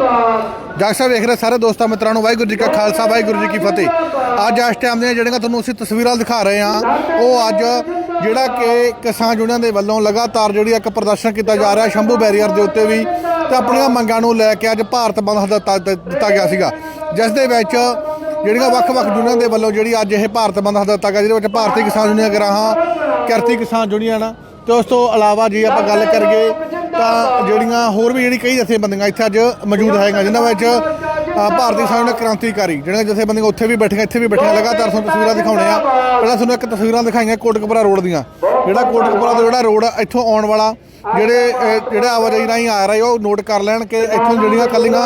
ਜਗ ਸਾਹਿਬ ਵੇਖ ਰਹੇ ਸਾਰੇ ਦੋਸਤਾਂ ਮਿੱਤਰਾਂ ਨੂੰ, ਵਾਹਿਗੁਰੂ ਜੀ ਕਾ ਖਾਲਸਾ, ਵਾਹਿਗੁਰੂ ਜੀ ਕੀ ਫਤਿਹ। ਅੱਜ ਇਸ ਟਾਈਮ ਦੀਆਂ ਜਿਹੜੀਆਂ ਤੁਹਾਨੂੰ ਅਸੀਂ ਤਸਵੀਰਾਂ ਦਿਖਾ ਰਹੇ ਹਾਂ, ਉਹ ਅੱਜ ਜਿਹੜਾ ਕਿ ਕਿਸਾਨ ਯੂਨੀਅਨ ਦੇ ਵੱਲੋਂ ਲਗਾਤਾਰ ਜਿਹੜੀ ਇੱਕ ਪ੍ਰਦਰਸ਼ਨ ਕੀਤਾ ਜਾ ਰਿਹਾ ਸ਼ੰਭੂ ਬੈਰੀਅਰ ਦੇ ਉੱਤੇ ਵੀ ਤੇ ਆਪਣੀਆਂ ਮੰਗਾਂ ਨੂੰ ਲੈ ਕੇ ਅੱਜ ਭਾਰਤ ਬੰਦ ਦਿੱਤਾ ਦਿੱਤਾ ਗਿਆ ਸੀਗਾ। ਜਿਸ ਦੇ ਵਿੱਚ ਜਿਹੜੀਆਂ ਵੱਖ-ਵੱਖ ਯੂਨੀਅਨ ਦੇ ਵੱਲੋਂ ਜਿਹੜੀ ਅੱਜ ਇਹ ਭਾਰਤ ਬੰਦ ਦਿੱਤਾ ਗਿਆ, ਜਿਹਦੇ ਵਿੱਚ ਭਾਰਤੀ ਕਿਸਾਨ ਯੂਨੀਅਨ ਗਰਾਹਾਂ ਕਿਰਤੀ ਕਿਸਾਨ ਯੂਨੀਅਨ ਤੇ ਉਸ ਤੋਂ ਇਲਾਵਾ ਜੇ ਆਪਾਂ ਗੱਲ ਕਰੀਏ ਤਾਂ ਜਿਹੜੀਆਂ ਹੋਰ ਵੀ ਜਿਹੜੀ ਕਈ ਜਥੇਬੰਦੀਆਂ ਇੱਥੇ ਅੱਜ ਮੌਜੂਦ ਹੈਗੀਆਂ, ਜਿਨ੍ਹਾਂ ਵਿੱਚ ਭਾਰਤੀ ਕਿਸਾਨ ਕ੍ਰਾਂਤੀਕਾਰੀ, ਜਿਹੜੀਆਂ ਜਥੇਬੰਦੀਆਂ ਉੱਥੇ ਵੀ ਬੈਠੀਆਂ, ਇੱਥੇ ਵੀ ਬੈਠੀਆਂ, ਲਗਾਤਾਰ ਤੁਹਾਨੂੰ ਤਸਵੀਰਾਂ ਦਿਖਾਉਣੇ ਆ। ਪਹਿਲਾਂ ਤੁਹਾਨੂੰ ਇੱਕ ਤਸਵੀਰਾਂ ਦਿਖਾਈਆਂ ਕੋਟਕਪੁਰਾ ਰੋਡ ਦੀਆਂ। ਜਿਹੜਾ ਕੋਟਕਪੁਰਾ ਤੋਂ ਜਿਹੜਾ ਰੋਡ ਇੱਥੋਂ ਆਉਣ ਵਾਲਾ ਜਿਹੜੇ ਅ, ਜਿਹੜੇ ਆਵਾਜਾਈ ਰਾਹੀਂ ਆ ਰਹੇ ਉਹ ਨੋਟ ਕਰ ਲੈਣ ਕਿ ਇੱਥੋਂ ਜਿਹੜੀਆਂ ਕੱਲੀਆਂ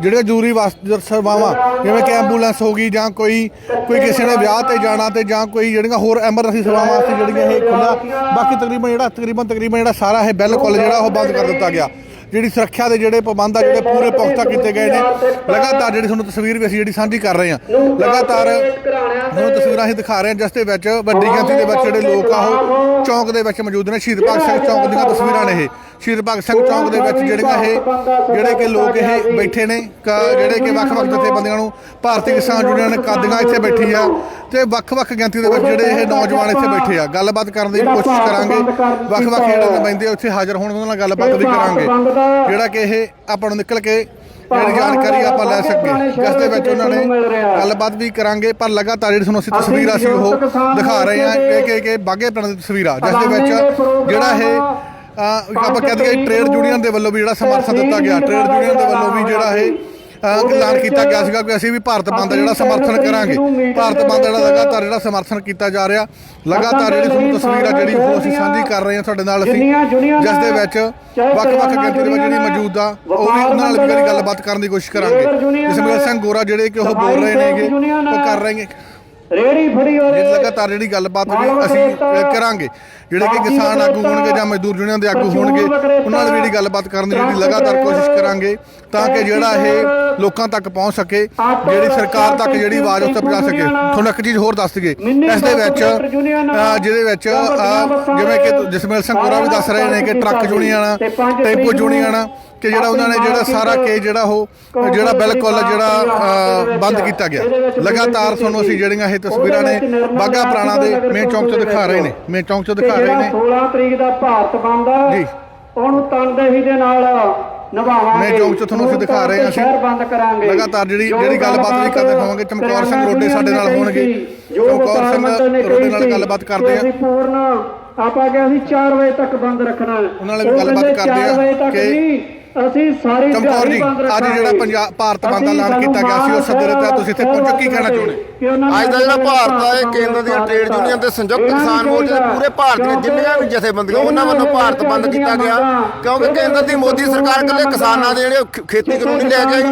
ਜਿਹੜੀਆਂ ਜ਼ਰੂਰੀ ਵਸ ਸੇਵਾਵਾਂ ਜਿਵੇਂ ਕਿ ਐਂਬੂਲੈਂਸ ਹੋ ਗਈ ਜਾਂ ਕੋਈ ਕੋਈ ਕਿਸੇ ਨੇ ਵਿਆਹ ਤੇ ਜਾਣਾ ਤੇ ਜਾਂ ਕੋਈ ਜਿਹੜੀਆਂ ਹੋਰ ਐਮਰਜੈਂਸੀ ਸੇਵਾਵਾਂ ਵਾਸਤੇ ਜਿਹੜੀਆਂ ਇਹ ਖੁੱਲਾ ਬਾਕੀ ਤਕਰੀਬਨ ਜਿਹੜਾ ਤਕਰੀਬਨ ਤਕਰੀਬਨ ਜਿਹੜਾ ਸਾਰਾ ਇਹ ਬਿਲਕੁਲ ਜਿਹੜਾ ਉਹ ਬੰਦ ਕਰ ਦਿੱਤਾ ਗਿਆ। ਜਿਹੜੀ ਸੁਰੱਖਿਆ ਦੇ ਜਿਹੜੇ ਪ੍ਰਬੰਧ ਆ ਜਿਹੜੇ ਪੂਰੇ ਪੁਖਤਾ ਕੀਤੇ ਗਏ ਨੇ ਲਗਾਤਾਰ ਜਿਹੜੀ ਤੁਹਾਨੂੰ ਤਸਵੀਰ ਵੀ ਅਸੀਂ ਜਿਹੜੀ ਸਾਂਝੀ ਕਰ ਰਹੇ ਹਾਂ। ਲਗਾਤਾਰ ਤੁਹਾਨੂੰ ਤਸਵੀਰਾਂ ਅਸੀਂ ਦਿਖਾ ਰਹੇ ਹਾਂ ਜਿਸ ਦੇ ਵਿੱਚ ਵੱਡੀ ਗਿਣਤੀ ਦੇ ਵਿੱਚ ਜਿਹੜੇ ਲੋਕ ਆ ਉਹ ਚੌਂਕ ਦੇ ਵਿੱਚ ਮੌਜੂਦ ਨੇ ਸ਼ਹੀਦ ਭਗਤ ਸਿੰਘ ਚੌਂਕ ਦੀਆਂ ਤਸਵੀਰਾਂ ਨੇ ਇਹ। ਸ਼ਹੀਦ ਭਗਤ ਸਿੰਘ ਚੌਂਕ ਦੇ ਵਿੱਚ ਜਿਹੜੀਆਂ ਇਹ ਜਿਹੜੇ ਕਿ ਲੋਕ ਇਹ ਬੈਠੇ ਨੇ ਕ- ਜਿਹੜੇ ਕਿ ਵੱਖ-ਵੱਖ ਜਥੇਬੰਦੀਆਂ ਨੂੰ ਭਾਰਤੀ ਕਿਸਾਨ ਯੂਨੀਅਨ ਕਾਦੀਆਂ ਇੱਥੇ ਬੈਠੀ ਆ ਤੇ ਵੱਖ-ਵੱਖ ਗਿਣਤੀ ਦੇ ਵਿੱਚ ਜਿਹੜੇ ਇਹ ਨੌਜਵਾਨ ਇੱਥੇ ਬੈਠੇ ਆ। ਗੱਲਬਾਤ ਕਰਨ ਦੀ ਕੋਸ਼ਿਸ਼ ਕਰਾਂਗੇ ਵੱਖ-ਵੱਖ ਜਿਹੜੇ ਨੁਮਾਇੰਦੇ ਉੱਥੇ ਹਾਜ਼ਰ ਹੋਣ ਉਹਨਾਂ ਨਾਲ ਗੱਲਬਾਤ ਵੀ ਕਰਾਂਗੇ। ਜਿਹੜਾ ਕਿ ਇਹ ਆਪਾਂ ਨੂੰ ਨਿਕਲ ਕੇ ਜਿਹੜੀ ਜਾਣਕਾਰੀ ਆਪਾਂ ਲੈ ਸਕੀਏ। ਜਿਸ ਦੇ ਵਿੱਚ ਉਹਨਾਂ ਨੇ ਗੱਲਬਾਤ ਵੀ ਕਰਾਂਗੇ ਪਰ ਲਗਾਤਾਰ ਜਿਹੜੀ ਤੁਹਾਨੂੰ ਅਸੀਂ ਤਸਵੀਰ ਅਸੀਂ ਉਹ ਦਿਖਾ ਰਹੇ ਹਾਂ ਕਿ ਕਿ ਕਿ ਬਾਗੇ ਪਿੰਡ ਦੀ ਤਸਵੀਰਾਂ ਜਿਸ ਦੇ ਵਿੱਚ ਜਿਹੜਾ ਇਹ ਆਪਾਂ ਕਹਿ ਦਈਏ ਟ੍ਰੇਡ ਯੂਨੀਅਨ ਦੇ ਵੱਲੋਂ ਵੀ ਜਿਹੜਾ ਸਮਰਥਨ ਦਿੱਤਾ ਗਿਆ ਟ੍ਰੇਡ ਯੂਨੀਅਨ ਦੇ ਵੱਲੋਂ ਵੀ ਜਿਹੜਾ ਇਹ ਐਲਾਨ ਕੀਤਾ ਗਿਆ ਸੀਗਾ ਕਿ ਅਸੀਂ ਵੀ ਭਾਰਤ ਬੰਦ ਦਾ ਜਿਹੜਾ ਸਮਰਥਨ ਕਰਾਂਗੇ ਭਾਰਤ ਬੰਦ ਦਾ ਜਿਹੜਾ ਲਗਾਤਾਰ ਜਿਹੜਾ ਸਮਰਥਨ ਕੀਤਾ ਜਾ ਰਿਹਾ ਲਗਾਤਾਰ ਜਿਹੜੀ ਤੁਹਾਨੂੰ ਤਸਵੀਰ ਆ ਜਿਹੜੀ ਉਹ ਅਸੀਂ ਸਾਂਝੀ ਕਰ ਰਹੇ ਹਾਂ ਤੁਹਾਡੇ ਨਾਲ ਅਸੀਂ ਜਿਸ ਦੇ ਵਿੱਚ ਵੱਖ-ਵੱਖ ਗਿਣਤੀ ਦੇ ਵਿੱਚ ਜਿਹੜੀ ਮੌਜੂਦ ਆ ਉਹ ਵੀ ਉਹਨਾਂ ਨਾਲ ਵੀ ਗੱਲਬਾਤ ਕਰਨ ਦੀ ਕੋਸ਼ਿਸ਼ ਕਰਾਂਗੇ। ਜਸਮੀਰ ਸਿੰਘ ਗੋਰਾ ਜਿਹੜੇ ਕਿ ਉਹ ਬੋਲ ਰਹੇ ਨੇਗੇ ਉਹ ਕਰ ਰਹੇ ਨੇ ਰੇੜੀ ਫੜੀ ਉਹਦੇ ਜਿਹੜੀ ਲਗਾਤਾਰ ਜਿਹੜੀ ਗੱਲਬਾਤ ਵੀ ਅਸੀਂ ਕਰਾਂਗੇ। ਜਿਹੜੇ ਕਿ ਕਿਸਾਨ ਆਗੂ ਹੋਣਗੇ ਜਾਂ ਮਜ਼ਦੂਰ ਯੂਨੀਅਨ ਦੇ ਆਗੂ ਹੋਣਗੇ ਉਹਨਾਂ ਨਾਲ ਵੀ ਜਿਹੜੀ ਗੱਲਬਾਤ ਕਰਨ ਦੀ ਜਿਹੜੀ ਲਗਾਤਾਰ ਕੋਸ਼ਿਸ਼ ਕਰਾਂਗੇ ਤਾਂ ਕਿ ਜਿਹੜਾ ਇਹ ਲੋਕਾਂ ਤੱਕ ਪਹੁੰਚ ਸਕੇ ਜਿਹੜੀ ਸਰਕਾਰ ਤੱਕ ਜਿਹੜੀ ਆਵਾਜ਼ ਉੱਤੇ ਪਹੁੰਚਾ ਸਕੇ। ਤੁਹਾਨੂੰ ਇੱਕ ਚੀਜ਼ ਹੋਰ ਦੱਸ ਦਈਏ। ਇਸ ਦੇ ਵਿੱਚ ਜਿਹਦੇ ਵਿੱਚ ਜਿਵੇਂ ਕਿ ਜਸਮੇਲ ਸਿੰਘ ਗੋਰਾ ਵੀ ਦੱਸ ਰਹੇ ਨੇ ਕਿ ਟਰੱਕ ਯੂਨੀਅਨ ਟੈਂਪੋ ਯੂਨੀਅਨ ਕਿ ਜਿਹੜਾ ਉਹਨਾਂ ਨੇ ਜਿਹੜਾ ਸਾਰਾ ਕੇ ਜਿਹੜਾ ਉਹ ਜਿਹੜਾ ਬਿਲਕੁਲ ਜਿਹੜਾ ਬੰਦ ਕੀਤਾ ਗਿਆ। ਲਗਾਤਾਰ ਤੁਹਾਨੂੰ ਅਸੀਂ ਜਿਹੜੀਆਂ ਇਹ ਤਸਵੀਰਾਂ ਨੇ ਬਾਗਾ ਪ੍ਰਾਣਾ ਦੇ ਮੇਨ ਚੌਂਕ 'ਚ ਦਿਖਾ ਰਹੇ ਨੇ ਮੇਨ ਚੌਂਕ 'ਚ ਦਿਖਾ ਰਹੇ ਨੇ। 16 ਤਰੀਕ ਦਾ ਭਾਰਤ ਬੰਦ ਆ ਜੀ। ਉਹਨੂੰ ਤਨਦੇਹੀ ਦੇ ਨਾਲ ਨਿਭਾਵਾਂਗੇ। ਮੈਂ ਚੌਂਕ 'ਚ ਤੁਹਾਨੂੰ ਅਸੀਂ ਦਿਖਾ ਰਹੇ ਹਾਂ ਅਸੀਂ। ਬੰਦ ਕਰਾਂਗੇ। ਲਗਾਤਾਰ ਜਿਹੜੀ ਜਿਹੜੀ ਗੱਲਬਾਤ ਵੀ ਕਰਦੇ ਹੋਵਾਂਗੇ ਚਮਕੌਰ ਸਿੰਘ ਰੋਡੇ ਸਾਡੇ ਨਾਲ ਹੋਣਗੇ। ਚਮਕੌਰ ਸਿੰਘ ਰੋਡੇ ਨਾਲ ਗੱਲਬਾਤ ਕਰਦੇ ਆ। ਪੂਰਨ ਆਪਾਂ ਕਿਹਾ ਸੀ 4 ਵਜੇ ਤੱਕ ਬੰਦ ਰੱਖਣਾ ਹੈ। ਉਹਨਾਂ ਨਾਲ ਗੱਲਬਾਤ ਕਰਦੇ ਆ 4 ਵਜੇ ਤੱਕ ਕਿ ਅਸੀਂ ਸਾਰੀ ਚਮਕੌਰ ਜੀ ਅੱਜ। ਜਿਹੜਾ ਪੰਜਾਬ ਭਾਰਤ ਬੰਦ ਦਾ ਐਲਾਨ ਕੀਤਾ ਗਿਆ ਸੀ ਉਹ ਸੱਦੇ ਦੇ ਤਹਿਤ ਤੁਸੀਂ ਇੱਥੇ ਪਹੁੰਚੋ ਕੀ ਕਹਿਣਾ ਚਾਹੁੰਦੇ। ਅੱਜ ਦਾ ਜਿਹੜਾ ਭਾਰਤ ਆ ਇਹ ਕੇਂਦਰ ਦੀਆਂ ਟ੍ਰੇਡ ਯੂਨੀਅਨ ਤੇ ਸੰਯੁਕਤ ਕਿਸਾਨ ਮੋਰਚੇ ਦੇ ਪੂਰੇ ਭਾਰਤ ਦੀਆਂ ਜਿੰਨੀਆਂ ਵੀ ਜਥੇਬੰਦੀਆਂ ਉਹਨਾਂ ਵੱਲੋਂ ਭਾਰਤ ਬੰਦ ਕੀਤਾ ਗਿਆ। ਕਿਉਂਕਿ ਕੇਂਦਰ ਦੀ ਮੋਦੀ ਸਰਕਾਰ ਇਕੱਲੇ ਕਿਸਾਨਾਂ ਦੇ ਜਿਹੜੇ ਖੇਤੀ ਕਾਨੂੰਨ ਨਹੀਂ ਲੈ ਕੇ ਆਈ।